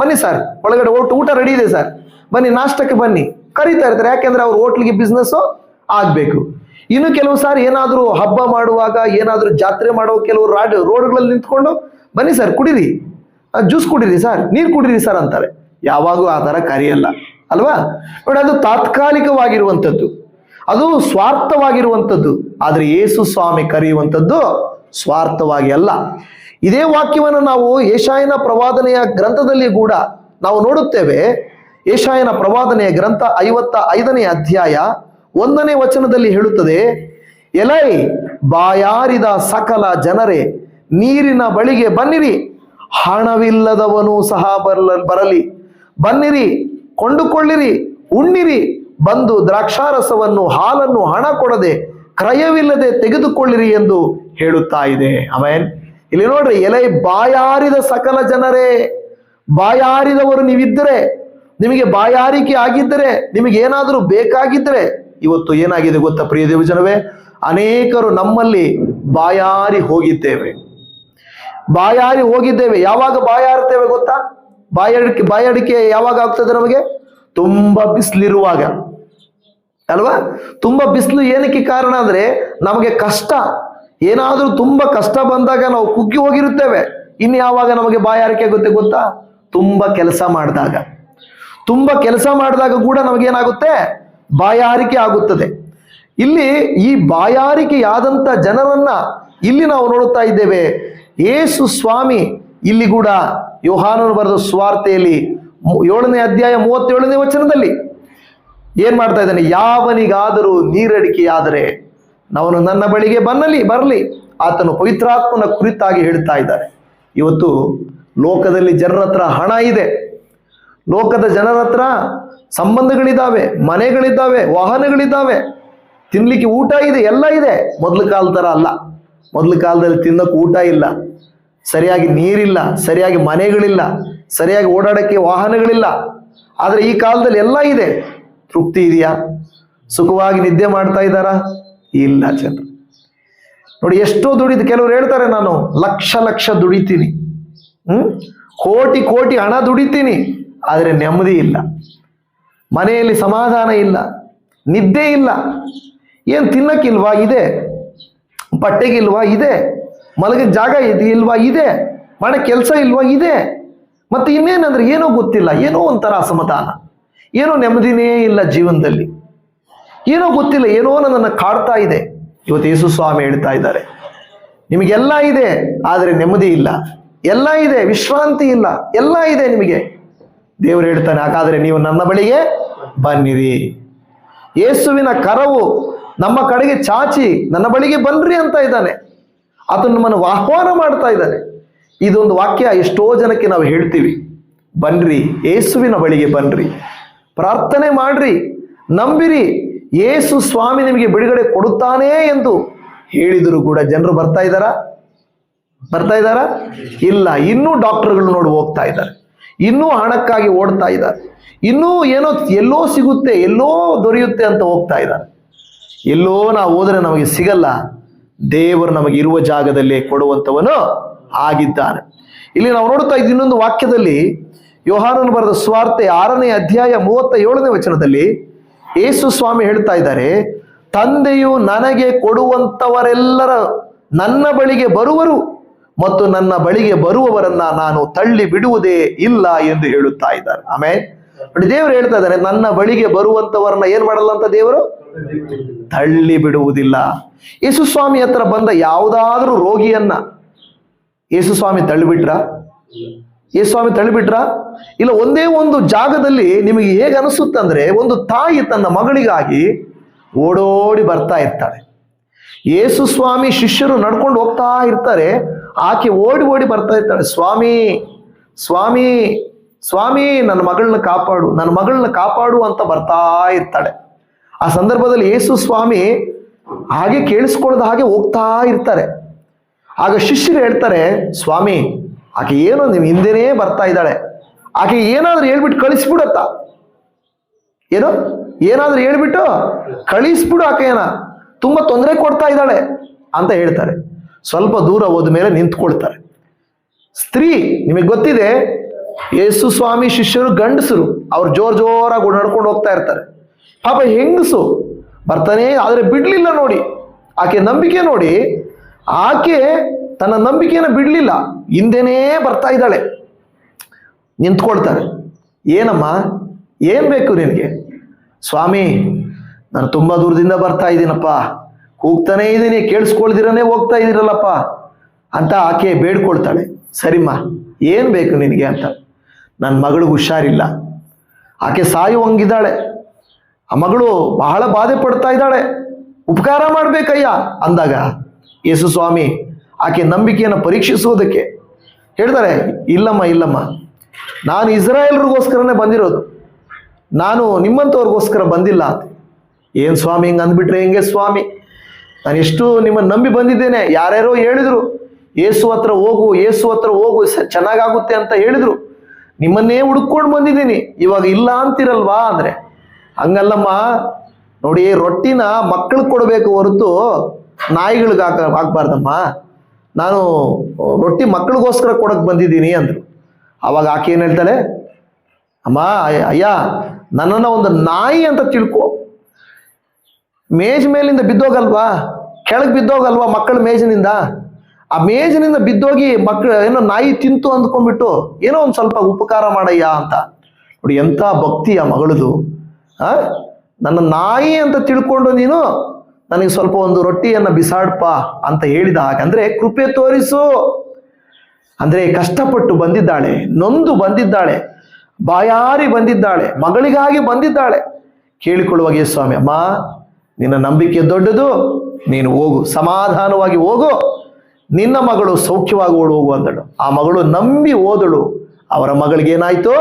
ಬನ್ನಿ ಸರ್, ಒಳಗಡೆ ಓಟ್ ಊಟ ರೆಡಿ ಇದೆ ಸರ್. ಬನ್ನಿ, ನಾಷ್ಟಕ್ಕೆ ಬನ್ನಿ. ಕರೀತಾ ಇರ್ತಾರೆ, ಯಾಕೆಂದ್ರೆ ಅವ್ರ ಹೋಟ್ಲಿಗೆ ಬಿಸ್ನೆಸ್ಸು ಆಗಬೇಕು. ಇನ್ನು ಕೆಲವು ಸಾರಿ ಏನಾದರೂ ಹಬ್ಬ ಮಾಡುವಾಗ, ಏನಾದರೂ ಜಾತ್ರೆ ಮಾಡೋ ಕೆಲವು ರಾಡ್, ರೋಡ್ಗಳಲ್ಲಿ ನಿಂತ್ಕೊಂಡು, ಬನ್ನಿ ಸರ್, ಕುಡೀರಿ. ಜ್ಯೂಸ್ ಕುಡೀರಿ ಸರ್, ನೀರು ಕುಡೀರಿ ಸರ್ ಅಂತಾರೆ. ಯಾವಾಗೂ ಆ ಥರ ಕರೆಯಲ್ಲ. ಅಲ್ವಾ? ನೋಡಿ, ಅದು ತಾತ್ಕಾಲಿಕವಾಗಿರುವಂಥದ್ದು. ಅದು ಸ್ವಾರ್ಥವಾಗಿರುವಂಥದ್ದು. ಆದರೆ ಯೇಸು ಸ್ವಾಮಿ ಕರೆಯುವಂಥದ್ದು ಸ್ವಾರ್ಥವಾಗಿ ಅಲ್ಲ. ಇದೇ ವಾಕ್ಯವನ್ನು ನಾವು ಏಷಾಯನ ಪ್ರವಾದನೆಯ ಗ್ರಂಥದಲ್ಲಿ ಕೂಡ ನಾವು ನೋಡುತ್ತೇವೆ. ಏಷಾಯನ ಪ್ರವಾದನೆಯ ಗ್ರಂಥ ಐವತ್ತ ಐದನೇ ಅಧ್ಯಾಯ ಒಂದನೇ ವಚನದಲ್ಲಿ ಹೇಳುತ್ತದೆ, ಎಲೈ, ಬಾಯಾರಿದ ಸಕಲ ಜನರೇ, ನೀರಿನ ಬಳಿಗೆ ಬನ್ನಿರಿ. ಹಣವಿಲ್ಲದವನು ಸಹ ಬರಲ, ಬರಲಿ. ಬನ್ನಿರಿ, ಕೊಂಡುಕೊಳ್ಳಿರಿ, ಉಣ್ಣಿರಿ. ಬಂದು ದ್ರಾಕ್ಷಾರಸವನ್ನು ಹಾಲನ್ನು ಹಣ ಕೊಡದೆ, ಕ್ರಯವಿಲ್ಲದೆ ತೆಗೆದುಕೊಳ್ಳಿರಿ ಎಂದು ಹೇಳುತ್ತಾ ಇದೆ. ಅಮೇನ್ ಇಲ್ಲಿ ನೋಡ್ರಿ, ಎಲೆ ಬಾಯಾರಿದ ಸಕಲ ಜನರೇ, ಬಾಯಾರಿದವರು ನೀವಿದ್ದರೆ, ನಿಮಗೆ ಬಾಯಾರಿಕೆ ಆಗಿದ್ದರೆ, ನಿಮಗೆ ಏನಾದರೂ ಬೇಕಾಗಿದ್ದರೆ, ಇವತ್ತು ಏನಾಗಿದೆ ಗೊತ್ತಾ ಪ್ರಿಯ ದೇವಜನವೇ? ಅನೇಕರು ನಮ್ಮಲ್ಲಿ ಬಾಯಾರಿ ಹೋಗಿದ್ದೇವೆ. ಬಾಯಾರಿ ಹೋಗಿದ್ದೇವೆ. ಯಾವಾಗ ಬಾಯಾರ್ತೇವೆ ಗೊತ್ತಾ? ಬಾಯಡಿಕೆ ಬಾಯಡಿಕೆ ಯಾವಾಗ ಆಗ್ತದೆ ನಮಗೆ? ತುಂಬಾ ಬಿಸಿಲಿರುವಾಗ. ಅಲ್ವಾ? ತುಂಬಾ ಬಿಸಿಲು ಏನಕ್ಕೆ ಕಾರಣ ಅಂದ್ರೆ, ನಮಗೆ ಕಷ್ಟ ಏನಾದ್ರೂ ತುಂಬಾ ಕಷ್ಟ ಬಂದಾಗ ನಾವು ಕುಗ್ಗಿ ಹೋಗಿರುತ್ತೇವೆ. ಇನ್ನು ಯಾವಾಗ ನಮಗೆ ಬಾಯಾರಿಕೆ ಆಗುತ್ತೆ ಗೊತ್ತಾ? ತುಂಬಾ ಕೆಲಸ ಮಾಡಿದಾಗ. ತುಂಬಾ ಕೆಲಸ ಮಾಡಿದಾಗ ಕೂಡ ನಮಗೇನಾಗುತ್ತೆ? ಬಾಯಾರಿಕೆ ಆಗುತ್ತದೆ. ಇಲ್ಲಿ ಈ ಬಾಯಾರಿಕೆಯಾದಂಥ ಜನರನ್ನ ಇಲ್ಲಿ ನಾವು ನೋಡುತ್ತಾ ಇದ್ದೇವೆ. ಏಸು ಸ್ವಾಮಿ ಇಲ್ಲಿ ಕೂಡ ಯೋಹಾನನು ಬರೆದ ಸ್ವಾರ್ಥೆಯಲ್ಲಿ ಏಳನೇ ಅಧ್ಯಾಯ ಮೂವತ್ತೇಳನೇ ವಚನದಲ್ಲಿ ಏನ್ ಮಾಡ್ತಾ ಇದ್ದಾನೆ? ಯಾವನಿಗಾದರೂ ನೀರಡಿಕೆಯಾದರೆ ಅವನು ನನ್ನ ಬಳಿಗೆ ಬನ್ನಲಿ, ಬರಲಿ. ಆತನು ಪವಿತ್ರಾತ್ಮನ ಕುರಿತಾಗಿ ಹೇಳ್ತಾ ಇದ್ದಾರೆ ಇವತ್ತು ಲೋಕದಲ್ಲಿ ಜನರ ಹತ್ರ ಹಣ ಇದೆ. ಲೋಕದ ಜನರ ಹತ್ರ ಸಂಬಂಧಗಳಿದ್ದಾವೆ, ಮನೆಗಳಿದ್ದಾವೆ, ವಾಹನಗಳಿದ್ದಾವೆ. ತಿನ್ಲಿಕ್ಕೆ ಊಟ ಇದೆ, ಎಲ್ಲ ಇದೆ. ಮೊದಲ ಕಾಲ ಥರ ಅಲ್ಲ. ಮೊದಲ ಕಾಲದಲ್ಲಿ ತಿನ್ನಕ್ಕೆ ಊಟ ಇಲ್ಲ. ಸರಿಯಾಗಿ ನೀರಿಲ್ಲ, ಸರಿಯಾಗಿ ಮನೆಗಳಿಲ್ಲ, ಸರಿಯಾಗಿ ಓಡಾಡಕ್ಕೆ ವಾಹನಗಳಿಲ್ಲ. ಆದರೆ ಈ ಕಾಲದಲ್ಲಿ ಎಲ್ಲ ಇದೆ. ತೃಪ್ತಿ ಇದೆಯಾ? ಸುಖವಾಗಿ ನಿದ್ದೆ ಮಾಡ್ತಾ ಇದ್ದಾರಾ? ಇಲ್ಲ ಜನರು. ನೋಡಿ, ಎಷ್ಟೋ ದುಡಿದು ಕೆಲವರು ಹೇಳ್ತಾರೆ ನಾನು, ಲಕ್ಷ ಲಕ್ಷ ದುಡಿತೀನಿ. ಹ್ಮ್? ಕೋಟಿ ಕೋಟಿ ಹಣ ದುಡಿತೀನಿ, ಆದರೆ ನೆಮ್ಮದಿ ಇಲ್ಲ. ಮನೆಯಲ್ಲಿ ಸಮಾಧಾನ ಇಲ್ಲ, ನಿದ್ದೆ ಇಲ್ಲ. ಏನು ತಿನ್ನಕ್ಕಿಲ್ವಾ ಇದೆ. ಬಟ್ಟೆಗಿಲ್ವಾ ಇದೆ. ಮಲಗಿದ ಜಾಗ ಇದೆ, ಇಲ್ವಾ? ಇದೆ. ಮಾಡೋ ಕೆಲಸ ಇಲ್ವಾ? ಇದೆ. ಮತ್ತೆ ಇನ್ನೇನಂದ್ರೆ ಏನೋ ಗೊತ್ತಿಲ್ಲ, ಏನೋ ಒಂಥರ ಅಸಮಾಧಾನ. ಏನೋ ನೆಮ್ಮದಿನೇ ಇಲ್ಲ ಜೀವನದಲ್ಲಿ. ಏನೋ ಗೊತ್ತಿಲ್ಲ, ಏನೋ ನನ್ನನ್ನು ಕಾಡ್ತಾ ಇದೆ. ಇವತ್ತು ಯೇಸು ಸ್ವಾಮಿ ಹೇಳ್ತಾ ಇದ್ದಾರೆ. ನಿಮಗೆಲ್ಲ ಇದೆ, ಆದರೆ ನೆಮ್ಮದಿ ಇಲ್ಲ. ಎಲ್ಲ ಇದೆ, ವಿಶ್ರಾಂತಿ ಇಲ್ಲ. ಎಲ್ಲ ಇದೆ ನಿಮಗೆ. ದೇವರು ಹೇಳ್ತಾನೆ, ಹಾಗಾದರೆ ನೀವು ನನ್ನ ಬಳಿಗೆ ಬನ್ನಿರಿ. ಯೇಸುವಿನ ಕರವು ನಮ್ಮ ಕಡೆಗೆ ಚಾಚಿ, ನನ್ನ ಬಳಿಗೆ ಬನ್ನಿರಿ ಅಂತ ಇದ್ದಾನೆ. ಅದು ನಮ್ಮನ್ನು ಆಹ್ವಾನ ಮಾಡ್ತಾ ಇದ್ದಾನೆ. ಇದೊಂದು ವಾಕ್ಯ ಎಷ್ಟೋ ಜನಕ್ಕೆ ನಾವು ಹೇಳ್ತೀವಿ. ಬನ್ರಿ ಯೇಸುವಿನ ಬಳಿಗೆ ಬನ್ರಿ ಪ್ರಾರ್ಥನೆ ಮಾಡ್ರಿ, ನಂಬಿರಿ. ಯೇಸು ಸ್ವಾಮಿ ನಿಮಗೆ ಬಿಡುಗಡೆ ಕೊಡುತ್ತಾನೆ ಎಂದು ಹೇಳಿದರೂ ಕೂಡ ಜನರು ಬರ್ತಾ ಇದ್ದಾರಾ? ಬರ್ತಾ ಇದ್ದಾರಾ? ಇಲ್ಲ. ಇನ್ನೂ ಡಾಕ್ಟರ್ಗಳು ನೋಡಿ ಹೋಗ್ತಾ ಇದ್ದಾರೆ. ಇನ್ನೂ ಹಣಕ್ಕಾಗಿ ಓಡ್ತಾ ಇದ್ದಾರೆ. ಇನ್ನೂ ಏನೋ ಎಲ್ಲೋ ಸಿಗುತ್ತೆ, ಎಲ್ಲೋ ದೊರೆಯುತ್ತೆ ಅಂತ ಹೋಗ್ತಾ ಇದ್ದಾರೆ. ಎಲ್ಲೋ ನಾವು ಹೋದರೆ ನಮಗೆ ಸಿಗಲ್ಲ. ದೇವರು ನಮಗೆ ಇರುವ ಜಾಗದಲ್ಲೇ ಕೊಡುವಂಥವನು ಆಗಿದ್ದಾನೆ. ಇಲ್ಲಿ ನಾವು ನೋಡ್ತಾ ಇದ್ದ ಇನ್ನೊಂದು ವಾಕ್ಯದಲ್ಲಿ ಯೋಹಾನನ್ ಬರೆದ ಸ್ವಾರ್ತೆ ಆರನೇ ಅಧ್ಯಾಯ ಮೂವತ್ತ ಏಳನೇ ವಚನದಲ್ಲಿ ಯೇಸು ಸ್ವಾಮಿ ಹೇಳ್ತಾ ಇದ್ದಾರೆ, ತಂದೆಯು ನನಗೆ ಕೊಡುವಂಥವರೆಲ್ಲರ ನನ್ನ ಬಳಿಗೆ ಬರುವರು ಮತ್ತು ನನ್ನ ಬಳಿಗೆ ಬರುವವರನ್ನ ನಾನು ತಳ್ಳಿ ಬಿಡುವುದೇ ಇಲ್ಲ ಎಂದು ಹೇಳುತ್ತಾ ಇದ್ದಾರೆ. ಆಮೇಲೆ ನೋಡಿ, ದೇವರು ಹೇಳ್ತಾ ಇದ್ದಾರೆ, ನನ್ನ ಬಳಿಗೆ ಬರುವಂತವರನ್ನ ಏನ್ ಮಾಡಲ್ಲ ಅಂತ ದೇವರು? ತಳ್ಳಿ ಬಿಡುವುದಿಲ್ಲ. ಯೇಸು ಸ್ವಾಮಿ ಹತ್ರ ಬಂದ ಯಾವುದಾದ್ರೂ ರೋಗಿಯನ್ನ ಯೇಸು ಸ್ವಾಮಿ ತಳ್ಳಿಬಿಟ್ರ? ಯೇಸು ಸ್ವಾಮಿ ತಳ್ಳಿಬಿಟ್ರ? ಇಲ್ಲ, ಒಂದೇ ಒಂದು ಜಾಗದಲ್ಲಿ ನಿಮಗೆ ಹೇಗೆ ಅನಿಸುತ್ತಂದ್ರೆ ಒಂದು ತಾಯಿ ತನ್ನ ಮಗಳಿಗಾಗಿ ಓಡೋಡಿ ಬರ್ತಾ ಇರ್ತಾಳೆ. ಯೇಸು ಸ್ವಾಮಿ ಶಿಷ್ಯರು ನಡ್ಕೊಂಡು ಹೋಗ್ತಾ ಇರ್ತಾರೆ. ಆಕೆ ಓಡಿ ಓಡಿ ಬರ್ತಾ ಇರ್ತಾಳೆ, ಸ್ವಾಮಿ ಸ್ವಾಮಿ ಸ್ವಾಮಿ, ನನ್ನ ಮಗಳನ್ನ ಕಾಪಾಡು, ನನ್ನ ಮಗಳನ್ನ ಕಾಪಾಡು ಅಂತ ಬರ್ತಾ ಇರ್ತಾಳೆ. ಆ ಸಂದರ್ಭದಲ್ಲಿ ಯೇಸು ಸ್ವಾಮಿ ಹಾಗೆ ಕೇಳಿಸ್ಕೊಳ್ಳದ ಹಾಗೆ ಹೋಗ್ತಾ ಇರ್ತಾರೆ. ಆಗ ಶಿಷ್ಯರು ಹೇಳ್ತಾರೆ, ಸ್ವಾಮಿ ಆಕೆ ಏನು ನಿಮ್ಮ ಹಿಂದೆನೇ ಬರ್ತಾ ಇದ್ದಾಳೆ. ಆಕೆ ಏನಾದ್ರೂ ಹೇಳ್ಬಿಟ್ಟು ಕಳಿಸ್ಬಿಡತ್ತ? ಏನೋ? ಏನಾದ್ರೂ ಹೇಳ್ಬಿಟ್ಟು ಕಳಿಸ್ಬಿಡು ಆಕೆಯನ್ನ. ತುಂಬಾ ತೊಂದರೆ ಕೊಡ್ತಾ ಇದ್ದಾಳೆ ಅಂತ ಹೇಳ್ತಾರೆ. ಸ್ವಲ್ಪ ದೂರ ಹೋದ ಮೇಲೆ ನಿಂತ್ಕೊಳ್ತಾರೆ. ಸ್ತ್ರೀ, ನಿಮಗೆ ಗೊತ್ತಿದೆ, ಯೇಸು ಸ್ವಾಮಿ ಶಿಷ್ಯರು ಗಂಡಸರು, ಅವ್ರು ಜೋರ್ ಜೋರಾಗಿ ನಡ್ಕೊಂಡು ಹೋಗ್ತಾ ಇರ್ತಾರೆ. ಪಾಪ ಹೆಂಗಸು, ಬರ್ತಾನೆ, ಆದರೆ ಬಿಡ್ಲಿಲ್ಲ ನೋಡಿ. ಆಕೆ ನಂಬಿಕೆ ನೋಡಿ, ಆಕೆ ತನ್ನ ನಂಬಿಕೆಯನ್ನು ಬಿಡ್ಲಿಲ್ಲ. ಹಿಂದೆನೇ ಬರ್ತಾ ಇದ್ದಾಳೆ. ನಿಂತ್ಕೊಳ್ತಾರೆ. ಏನಮ್ಮ? ಏನು ಬೇಕು ನಿನಗೆ? ಸ್ವಾಮಿ, ನಾನು ತುಂಬಾ ದೂರದಿಂದ ಬರ್ತಾ ಇದ್ದೀನಪ್ಪ. ಹೋಗ್ತಾನೇ ಇದ್ದೀನಿ ಕೇಳಿಸ್ಕೊಳ್ದಿರನೇ ಹೋಗ್ತಾ ಇದ್ದೀರಲ್ಲಪ್ಪ ಅಂತ ಆಕೆ ಬೇಡ್ಕೊಳ್ತಾಳೆ. ಸರಿಮ್ಮ, ಏನು ಬೇಕು ನಿನಗೆ ಅಂತ. ನನ್ನ ಮಗಳು ಹುಷಾರಿಲ್ಲ. ಆಕೆ ಸಾಯುವಂಗಿದ್ದಾಳೆ ಆ ಮಗಳು ಬಹಳ ಬಾಧೆ ಪಡ್ತಾ ಇದ್ದಾಳೆ. ಉಪಕಾರ ಮಾಡ್ಬೇಕಯ್ಯ ಅಂದಾಗ ಯೇಸು ಸ್ವಾಮಿ, ಆಕೆ ನಂಬಿಕೆಯನ್ನು ಪರೀಕ್ಷಿಸುವುದಕ್ಕೆ ಹೇಳ್ತಾರೆ, ಇಲ್ಲಮ್ಮ ಇಲ್ಲಮ್ಮ, ನಾನು ಇಸ್ರಾಯೇಲ್ರಿಗೋಸ್ಕರನೇ ಬಂದಿರೋದು. ನಾನು ನಿಮ್ಮಂಥವ್ರಿಗೋಸ್ಕರ ಬಂದಿಲ್ಲ ಏನು ಸ್ವಾಮಿ ಹಿಂಗೆ ಅಂದ್ಬಿಟ್ರೆ ಹಿಂಗೆ ಸ್ವಾಮಿ? ನಾನು ಎಷ್ಟು ನಿಮ್ಮನ್ನು ನಂಬಿ ಬಂದಿದ್ದೇನೆ, ಯಾರ್ಯಾರೋ ಹೇಳಿದರು, ಏಸು ಹತ್ರ ಹೋಗು, ಏಸು ಹತ್ರ ಹೋಗು ಚೆನ್ನಾಗಾಗುತ್ತೆ ಅಂತ ಹೇಳಿದರು. ನಿಮ್ಮನ್ನೇ ಹುಡ್ಕೊಂಡು ಬಂದಿದ್ದೀನಿ, ಇವಾಗ ಇಲ್ಲ ಅಂತಿರಲ್ವಾ? ಅಂದರೆ, ಹಂಗಲ್ಲಮ್ಮ, ನೋಡಿ, ರೊಟ್ಟಿನ ಮಕ್ಕಳಿಗೆ ಕೊಡಬೇಕು ಹೊರತು ನಾಯಿಗಳಿಗೆ ಹಾಕ, ಹಾಕ್ಬಾರ್ದಮ್ಮ. ನಾನು ರೊಟ್ಟಿ ಮಕ್ಕಳಿಗೋಸ್ಕರ ಕೊಡಕ್ಕೆ ಬಂದಿದ್ದೀನಿ ಅಂದರು. ಆವಾಗ ಆಕೆ ಏನು ಹೇಳ್ತಾಳೆ? ಅಮ್ಮ, ಅಯ್ಯ- ನನ್ನನ್ನು ಒಂದು ನಾಯಿ ಅಂತ ತಿಳ್ಕೊ. ಮೇಜ್ ಮೇಲಿಂದ ಬಿದ್ದೋಗಲ್ವಾ? ಕೆಳಗೆ ಬಿದ್ದೋಗಲ್ವಾ ಮಕ್ಕಳ ಮೇಜಿನಿಂದ? ಆ ಮೇಜಿನಿಂದ ಬಿದ್ದೋಗಿ ಮಕ್ಕಳು ಏನೋ ನಾಯಿ ತಿಂತು ಅಂದ್ಕೊಂಡ್ಬಿಟ್ಟು ಏನೋ ಒಂದು ಸ್ವಲ್ಪ ಉಪಕಾರ ಮಾಡಯ್ಯ ಅಂತ. ನೋಡಿ ಎಂಥ ಭಕ್ತಿ ಆ ಮಗಳದು, ಆ? ನನ್ನ ನಾಯಿ ಅಂತ ತಿಳ್ಕೊಂಡು ನೀನು ನನಗೆ ಸ್ವಲ್ಪ ಒಂದು ರೊಟ್ಟಿಯನ್ನು ಬಿಸಾಡ್ಪ ಅಂತ ಹೇಳಿದ ಹಾಗಂದ್ರೆ ಕೃಪೆ ತೋರಿಸು. ಅಂದ್ರೆ ಕಷ್ಟಪಟ್ಟು ಬಂದಿದ್ದಾಳೆ, ನೊಂದು ಬಂದಿದ್ದಾಳೆ, ಬಾಯಾರಿ ಬಂದಿದ್ದಾಳೆ, ಮಗಳಿಗಾಗಿ ಬಂದಿದ್ದಾಳೆ. ಕೇಳಿಕೊಳ್ಳುವಾಗ ಸ್ವಾಮಿ ಅಮ್ಮ, ನಿನ್ನ ನಂಬಿಕೆ ದೊಡ್ಡದು, ನೀನು ಹೋಗು, ಸಮಾಧಾನವಾಗಿ ಹೋಗು. ನಿನ್ನ ಮಗಳು ಸೌಖ್ಯವಾಗಿ ಓಡು ಹೋಗು ಅಂದಳು. ಆ ಮಗಳು ನಂಬಿ ಓದಳು ಅವರ ಮಗಳಿಗೆ ಏನಾಯ್ತು?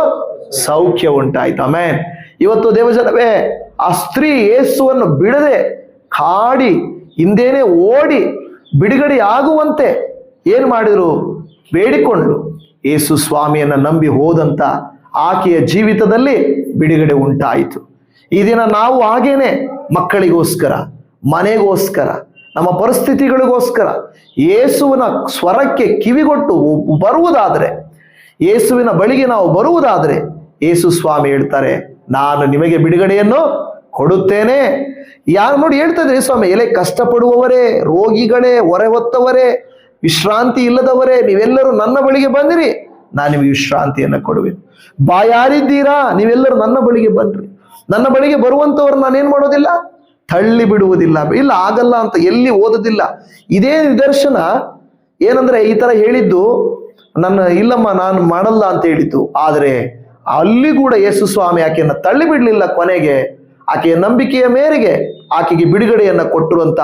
ಸೌಖ್ಯ ಉಂಟಾಯ್ತು. ಆಮೇನ್. ಇವತ್ತು ದೇವಜನವೇ, ಆ ಸ್ತ್ರೀ ಯೇಸುವನ್ನು ಬಿಡದೆ ಕಾಡಿ, ಹಿಂದೇನೆ ಓಡಿ ಬಿಡುಗಡೆಯಾಗುವಂತೆ ಆಗುವಂತೆ ಮಾಡಿದರು? ಮಾಡಿದ್ರು ಬೇಡಿಕೊಂಡ್ರು. ಯೇಸು ಸ್ವಾಮಿಯನ್ನ ನಂಬಿ ಹೋದಂಥ ಆಕೆಯ ಜೀವಿತದಲ್ಲಿ ಬಿಡುಗಡೆ ಉಂಟಾಯಿತು. ಈ ದಿನ ನಾವು ಹಾಗೇನೆ ಮಕ್ಕಳಿಗೋಸ್ಕರ, ಮನೆಗೋಸ್ಕರ, ನಮ್ಮ ಪರಿಸ್ಥಿತಿಗಳಿಗೋಸ್ಕರ ಯೇಸುವಿನ ಸ್ವರಕ್ಕೆ ಕಿವಿಗೊಟ್ಟು ಬರುವುದಾದರೆ ಯೇಸುವಿನ ಬಳಿಗೆ ನಾವು ಬರುವುದಾದರೆ ಯೇಸು ಸ್ವಾಮಿ ಹೇಳ್ತಾರೆ, ನಾನು ನಿಮಗೆ ಬಿಡುಗಡೆಯನ್ನು ಕೊಡುತ್ತೇನೆ. ಯಾರು ನೋಡಿ ಹೇಳ್ತಾ ಸ್ವಾಮಿ, ಎಲೆ ಕಷ್ಟಪಡುವವರೇ, ರೋಗಿಗಳೇ, ಹೊರೆ ಹೊತ್ತವರೇ, ವಿಶ್ರಾಂತಿ ಇಲ್ಲದವರೇ, ನೀವೆಲ್ಲರೂ ನನ್ನ ಬಳಿಗೆ ಬಂದಿರಿ, ನಾನು ನಿಮಗೆ ವಿಶ್ರಾಂತಿಯನ್ನು ಕೊಡುವೆನು. ಬಾಯಾರಿದ್ದೀರಾ ನೀವೆಲ್ಲರೂ ನನ್ನ ಬಳಿಗೆ ಬನ್ನಿರಿ. ನನ್ನ ಬಳಿಗೆ ಬರುವಂಥವ್ರು ನಾನೇನು ಮಾಡೋದಿಲ್ಲ? ತಳ್ಳಿ ಬಿಡುವುದಿಲ್ಲ. ಇಲ್ಲ, ಆಗಲ್ಲ ಅಂತ ಎಲ್ಲಿ ಓದೋದಿಲ್ಲ. ಇದೇ ನಿದರ್ಶನ, ಏನಂದ್ರೆ ಈ ತರ ಹೇಳಿದ್ದು, ನನ್ನ ಇಲ್ಲಮ್ಮ, ನಾನು ಮಾಡಲ್ಲ ಅಂತ ಹೇಳಿದ್ದು. ಆದರೆ ಅಲ್ಲಿ ಕೂಡ ಯೇಸು ಸ್ವಾಮಿ ಆಕೆಯನ್ನು ತಳ್ಳಿ ಬಿಡಲಿಲ್ಲ ಕೊನೆಗೆ, ಆಕೆಯ ನಂಬಿಕೆಯ ಮೇರೆಗೆ. ಆಕೆಗೆ ಬಿಡುಗಡೆಯನ್ನ ಕೊಟ್ಟಿರುವಂತ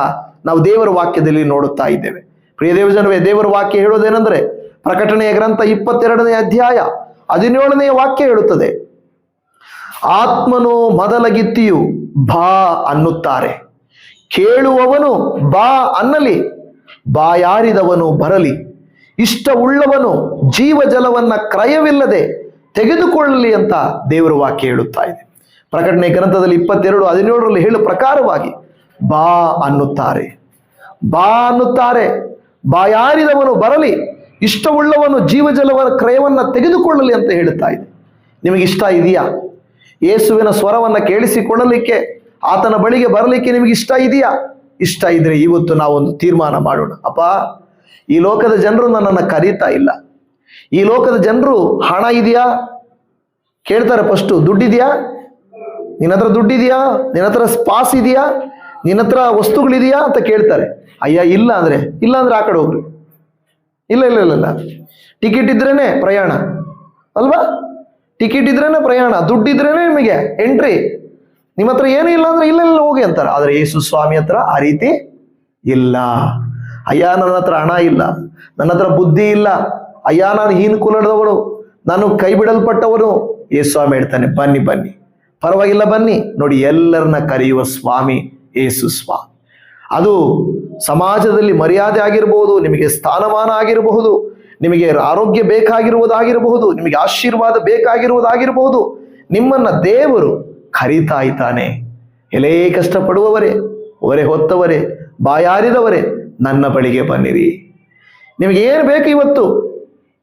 ನಾವು ದೇವರ ವಾಕ್ಯದಲ್ಲಿ ನೋಡುತ್ತಾ ಇದ್ದೇವೆ. ಪ್ರಿಯ ದೇವಜನವೇ, ದೇವರ ವಾಕ್ಯ ಹೇಳೋದೇನೆಂದ್ರೆ ಪ್ರಕಟಣೆಯ ಗ್ರಂಥ ಇಪ್ಪತ್ತೆರಡನೇ ಅಧ್ಯಾಯ ಹದಿನೇಳನೆಯ ವಾಕ್ಯ ಹೇಳುತ್ತದೆ. ಆತ್ಮನು ಮೊದಲಗಿತ್ತಿಯು ಬಾ ಅನ್ನುತ್ತಾರೆ. ಕೇಳುವವನು ಬಾ ಅನ್ನಲಿ, ಬಾಯಾರಿದವನು ಬರಲಿ. ಇಷ್ಟವುಳ್ಳವನು ಜೀವ ಜಲವನ್ನ ಕ್ರಯವಿಲ್ಲದೆ ತೆಗೆದುಕೊಳ್ಳಲಿ ಅಂತ ದೇವರ ವಾಕ್ಯ ಹೇಳುತ್ತಾ ಇದೆ. ಪ್ರಕಟಣೆ ಗ್ರಂಥದಲ್ಲಿ ಇಪ್ಪತ್ತೆರಡು ಹದಿನೇಳರಲ್ಲಿ ಹೇಳು ಪ್ರಕಾರವಾಗಿ, ಬಾ ಅನ್ನುತ್ತಾರೆ. ಬಾ ಅನ್ನುತ್ತಾರೆ. ಬಾಯಾರಿದವನು ಬರಲಿ, ಇಷ್ಟವುಳ್ಳವನು ಜೀವಜಲವನ ಕ್ರಯವನ್ನು ತೆಗೆದುಕೊಳ್ಳಲಿ ಅಂತ ಹೇಳುತ್ತಾ ಇದೆ. ನಿಮಗೆ ಇಷ್ಟ ಇದೆಯಾ? ಯೇಸುವಿನ ಸ್ವರವನ್ನ ಕೇಳಿಸಿಕೊಳ್ಳಲಿಕ್ಕೆ, ಆತನ ಬಳಿಗೆ ಬರಲಿಕ್ಕೆ ನಿಮಗೆ ಇಷ್ಟ ಇದೆಯಾ? ಇಷ್ಟ ಇದ್ರೆ ಇವತ್ತು ನಾವೊಂದು ತೀರ್ಮಾನ ಮಾಡೋಣ. ಅಪ್ಪ, ಈ ಲೋಕದ ಜನರು ನನ್ನನ್ನು ಕರೀತಾ ಇಲ್ಲ. ಈ ಲೋಕದ ಜನರು ಹಣ ಇದೆಯಾ? ಕೇಳ್ತಾರೆ ಫಸ್ಟು ದುಡ್ಡಿದೆಯಾ? ನಿನ್ನ ಹತ್ರ ದುಡ್ಡಿದೆಯಾ? ನಿನ್ನ ಹತ್ರ ಸ್ಪಾಸ್ ಇದೆಯಾ? ನಿನ್ನ ಹತ್ರ ವಸ್ತುಗಳಿದೆಯಾ ಅಂತ ಕೇಳ್ತಾರೆ. ಅಯ್ಯ, ಇಲ್ಲ ಅಂದ್ರೆ ಇಲ್ಲ ಅಂದ್ರೆ ಆ ಕಡೆ ಹೋಗ್ರಿ ಇಲ್ಲ ಇಲ್ಲ ಇಲ್ಲ ಇಲ್ಲ. ಟಿಕೆಟ್ ಇದ್ರೇನೆ ಪ್ರಯಾಣ. ಅಲ್ವಾ? ಟಿಕೆಟ್ ಇದ್ರೇನೆ ಪ್ರಯಾಣ. ದುಡ್ಡಿದ್ರೇನೆ ನಿಮಗೆ ಎಂಟ್ರಿ ನಿಮ್ಮ ಹತ್ರ ಏನೂ ಇಲ್ಲ ಅಂದ್ರೆ ಇಲ್ಲ ಇಲ್ಲ, ಹೋಗಿ ಅಂತಾರೆ. ಆದರೆ ಯೇಸು ಸ್ವಾಮಿ ಹತ್ರ ಆ ರೀತಿ ಇಲ್ಲ. ಅಯ್ಯ, ನನ್ನ ಹತ್ರ ಹಣ ಇಲ್ಲ. ನನ್ನ ಹತ್ರ ಬುದ್ಧಿ ಇಲ್ಲ. ಅಯ್ಯ, ನಾನು ಹೀನ ಕುಲದವನು ನಾನು ಕೈ ಬಿಡಲ್ಪಟ್ಟವನು. ಯೇಸು ಸ್ವಾಮಿ ಹೇಳ್ತಾನೆ, ಬನ್ನಿ ಬನ್ನಿ. ಪರವಾಗಿಲ್ಲ ಬನ್ನಿ. ನೋಡಿ, ಎಲ್ಲರನ್ನ ಕರೆಯುವ ಸ್ವಾಮಿ ಏಸು ಸ್ವಾಮಿ ಅದು ಸಮಾಜದಲ್ಲಿ ಮರ್ಯಾದೆ ಆಗಿರಬಹುದು ನಿಮಗೆ ಸ್ಥಾನಮಾನ ಆಗಿರಬಹುದು, ನಿಮಗೆ ಆರೋಗ್ಯ ಬೇಕಾಗಿರುವುದಾಗಿರಬಹುದು, ನಿಮಗೆ ಆಶೀರ್ವಾದ ಬೇಕಾಗಿರುವುದಾಗಿರಬಹುದು, ನಿಮ್ಮನ್ನ ದೇವರು ಕರೀತಾ ಇದ್ದಾನೆ. ಎಲೇ ಕಷ್ಟಪಡುವವರೇ, ಒರೆ ಹೊತ್ತವರೇ, ಬಾಯಾರಿದವರೇ, ನನ್ನ ಬಳಿಗೆ ಬನ್ನಿರಿ. ನಿಮಗೆ ಏನು ಬೇಕು ಇವತ್ತು?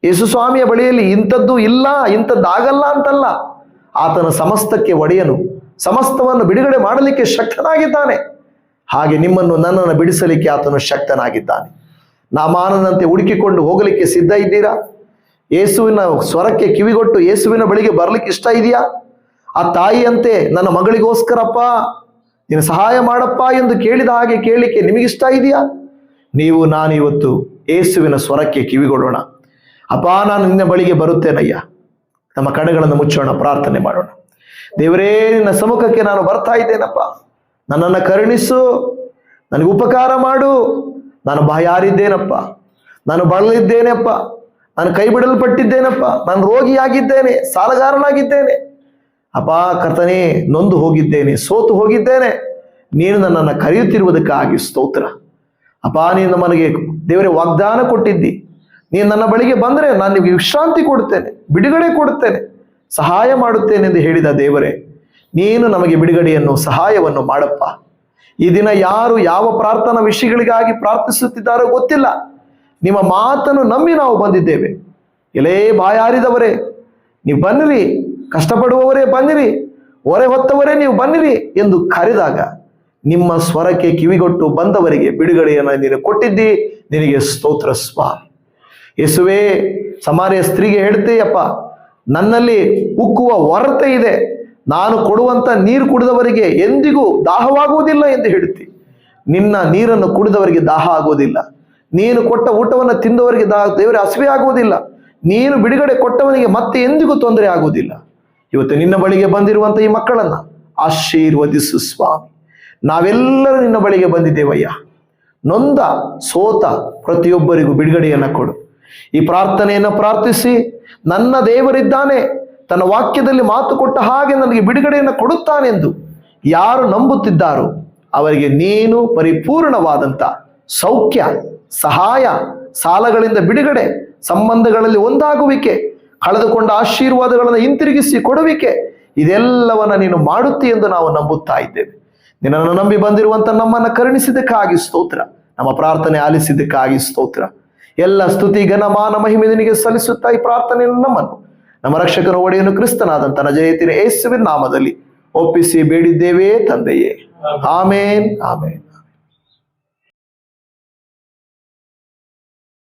ಯೇಸು ಸ್ವಾಮಿಯ ಬಳಿಯಲ್ಲಿ ಇಂಥದ್ದು ಇಲ್ಲ, ಇಂಥದ್ದಾಗಲ್ಲ ಅಂತಲ್ಲ. ಆತನ ಸಮಸ್ತಕ್ಕೆ ಒಡೆಯನು. ಸಮಸ್ತವನ್ನು ಬಿಡುಗಡೆ ಮಾಡಲಿಕ್ಕೆ ಶಕ್ತನಾಗಿದ್ದಾನೆ. ಹಾಗೆ ನಿಮ್ಮನ್ನು ನನ್ನನ್ನು ಬಿಡಿಸಲಿಕ್ಕೆ ಆತನು ಶಕ್ತನಾಗಿದ್ದಾನೆ. ನಾಮಾನದಂತೆ ಹುಡುಕಿಕೊಂಡು ಹೋಗಲಿಕ್ಕೆ ಸಿದ್ಧ ಇದ್ದೀರಾ? ಯೇಸುವಿನ ಸ್ವರಕ್ಕೆ ಕಿವಿಗೊಟ್ಟು ಯೇಸುವಿನ ಬಳಿಗೆ ಬರಲಿಕ್ಕೆ ಇಷ್ಟ ಇದೆಯಾ? ಆ ತಾಯಿಯಂತೆ ನನ್ನ ಮಗಳಿಗೋಸ್ಕರಪ್ಪ, ನೀನು ಸಹಾಯ ಮಾಡಪ್ಪ ಎಂದು ಕೇಳಿದ ಹಾಗೆ ಕೇಳಲಿಕ್ಕೆ ನಿಮಗಿಷ್ಟ ಇದೆಯಾ? ನೀವು ನಾನು ಇವತ್ತು ಯೇಸುವಿನ ಸ್ವರಕ್ಕೆ ಕಿವಿಗೊಡೋಣ. ಅಪ್ಪ, ನಾನು ನಿನ್ನ ಬಳಿಗೆ ಬರುತ್ತೇನಯ್ಯ. ನಮ್ಮ ಕಣ್ಣುಗಳನ್ನು ಮುಚ್ಚೋಣ, ಪ್ರಾರ್ಥನೆ ಮಾಡೋಣ. ದೇವರೇ, ನಿನ್ನ ಸಮ್ಮುಖಕ್ಕೆ ನಾನು ಬರ್ತಾ ಇದ್ದೇನಪ್ಪ. ನನ್ನನ್ನು ಕರುಣಿಸು, ನನಗೆ ಉಪಕಾರ ಮಾಡು. ನಾನು ಬಾಯಾರಿದ್ದೇನಪ್ಪ. ನಾನು ಬಳಲಿದ್ದೇನೆಪ್ಪ. ನಾನು ಕೈ ಬಿಡಲ್ಪಟ್ಟಿದ್ದೇನಪ್ಪ ನಾನು ರೋಗಿಯಾಗಿದ್ದೇನೆ, ಸಾಲಗಾರನಾಗಿದ್ದೇನೆ. ಅಪ್ಪ, ಕರ್ತನೇ, ನೊಂದು ಹೋಗಿದ್ದೇನೆ, ಸೋತು ಹೋಗಿದ್ದೇನೆ. ನೀನು ನನ್ನನ್ನು ಕರೆಯುತ್ತಿರುವುದಕ್ಕಾಗಿ ಸ್ತೋತ್ರ. ಅಪ್ಪ, ನೀನು ನಮಗೆ ದೇವರೇ ವಾಗ್ದಾನ ಕೊಟ್ಟಿದ್ದಿ. ನೀನು ನನ್ನ ಬಳಿಗೆ ಬಂದರೆ ನಾನು ನಿಮಗೆ ವಿಶ್ರಾಂತಿ ಕೊಡುತ್ತೇನೆ ಬಿಡುಗಡೆ ಕೊಡುತ್ತೇನೆ ಸಹಾಯ ಮಾಡುತ್ತೇನೆ ಎಂದು ಹೇಳಿದ ದೇವರೇ, ನೀನು ನಮಗೆ ಬಿಡುಗಡೆಯನ್ನು, ಸಹಾಯವನ್ನು ಮಾಡಪ್ಪ. ಈ ದಿನ ಯಾರು ಯಾವ ಪ್ರಾರ್ಥನಾ ವಿಷಯಗಳಿಗಾಗಿ ಪ್ರಾರ್ಥಿಸುತ್ತಿದ್ದಾರೋ ಗೊತ್ತಿಲ್ಲ. ನಿಮ್ಮ ಮಾತನ್ನು ನಂಬಿ ನಾವು ಬಂದಿದ್ದೇವೆ. ಎಲೇ ಬಾಯಾರಿದವರೇ, ನೀವು ಬನ್ನಿರಿ, ಕಷ್ಟಪಡುವವರೇ ಬನ್ನಿರಿ, ಹೊರೆ ಹೊತ್ತವರೇ ನೀವು ಬನ್ನಿರಿ ಎಂದು ಕರೆದಾಗ ನಿಮ್ಮ ಸ್ವರಕ್ಕೆ ಕಿವಿಗೊಟ್ಟು ಬಂದವರಿಗೆ ಬಿಡುಗಡೆಯನ್ನು ನೀನು ಕೊಟ್ಟಿದ್ದಿ, ನಿನಗೆ ಸ್ತೋತ್ರ ಸ್ವಾಮಿ. ಯೇಸುವೇ, ಸಮಾರ್ಯ ಸ್ತ್ರೀಗೆ ಹೇಳ್ತೀಯಪ್ಪ, ನನ್ನಲ್ಲಿ ಉಕ್ಕುವ ಹೊರತೆ ಇದೆ. ನಾನು ಕೊಡುವಂತ ನೀರು ಕುಡಿದವರಿಗೆ ಎಂದಿಗೂ ದಾಹವಾಗುವುದಿಲ್ಲ ಎಂದು ಹೇಳುತ್ತಿ. ನಿನ್ನ ನೀರನ್ನು ಕುಡಿದವರಿಗೆ ದಾಹ ಆಗುವುದಿಲ್ಲ. ನೀನು ಕೊಟ್ಟ ಊಟವನ್ನು ತಿಂದವರಿಗೆ ದಾ ದೇವರ, ಹಸಿವೆ ಆಗುವುದಿಲ್ಲ. ನೀನು ಬಿಡುಗಡೆ ಕೊಟ್ಟವನಿಗೆ ಮತ್ತೆ ಎಂದಿಗೂ ತೊಂದರೆ ಆಗುವುದಿಲ್ಲ. ಇವತ್ತು ನಿನ್ನ ಬಳಿಗೆ ಬಂದಿರುವಂಥ ಈ ಮಕ್ಕಳನ್ನ ಆಶೀರ್ವದಿಸು ಸ್ವಾಮಿ. ನಾವೆಲ್ಲರೂ ನಿನ್ನ ಬಳಿಗೆ ಬಂದಿದ್ದೇವಯ್ಯ. ನೊಂದ, ಸೋತ ಪ್ರತಿಯೊಬ್ಬರಿಗೂ ಬಿಡುಗಡೆಯನ್ನು ಕೊಡು. ಈ ಪ್ರಾರ್ಥನೆಯನ್ನು ಪ್ರಾರ್ಥಿಸಿ, ನನ್ನ ದೇವರಿದ್ದಾನೆ, ತನ್ನ ವಾಕ್ಯದಲ್ಲಿ ಮಾತು ಕೊಟ್ಟ ಹಾಗೆ ನನಗೆ ಬಿಡುಗಡೆಯನ್ನು ಕೊಡುತ್ತಾನೆಂದು ಯಾರು ನಂಬುತ್ತಿದ್ದಾರೋ ಅವರಿಗೆ ನೀನು ಪರಿಪೂರ್ಣವಾದಂಥ ಸೌಖ್ಯ, ಸಹಾಯ, ಸಾಲಗಳಿಂದ ಬಿಡುಗಡೆ, ಸಂಬಂಧಗಳಲ್ಲಿ ಒಂದಾಗುವಿಕೆ, ಕಳೆದುಕೊಂಡ ಆಶೀರ್ವಾದಗಳನ್ನು ಹಿಂತಿರುಗಿಸಿ ಕೊಡುವಿಕೆ, ಇದೆಲ್ಲವನ್ನ ನೀನು ಮಾಡುತ್ತಿ ಎಂದು ನಾವು ನಂಬುತ್ತಾ ಇದ್ದೇವೆ. ನಿನ್ನನ್ನು ನಂಬಿ ಬಂದಿರುವಂತ ನಮ್ಮನ್ನು ಕರುಣಿಸಿದ್ದಕ್ಕಾಗಿ ಸ್ತೋತ್ರ, ನಮ್ಮ ಪ್ರಾರ್ಥನೆ ಆಲಿಸಿದ್ದಕ್ಕಾಗಿ ಸ್ತೋತ್ರ. ಎಲ್ಲ ಸ್ತುತಿ ಘನಮಾನ ಮಹಿಮೆ ನಿನಗೆ ಸಲ್ಲಿಸುತ್ತಾ ಈ ಪ್ರಾರ್ಥನೆಯನ್ನು ನಮ್ಮನ್ನು. ನಮ್ಮ ರಕ್ಷಕನ ಒಡೆಯನು ಕ್ರಿಸ್ತನಾದಂತ ನಜಯತಿನ ಯೇಸುವಿನ ನಾಮದಲ್ಲಿ ಒಪ್ಪಿಸಿ ಬೇಡಿದ್ದೇವೆ ತಂದೆಯೇ. ಆಮೇನ್ ಆಮೇನ್.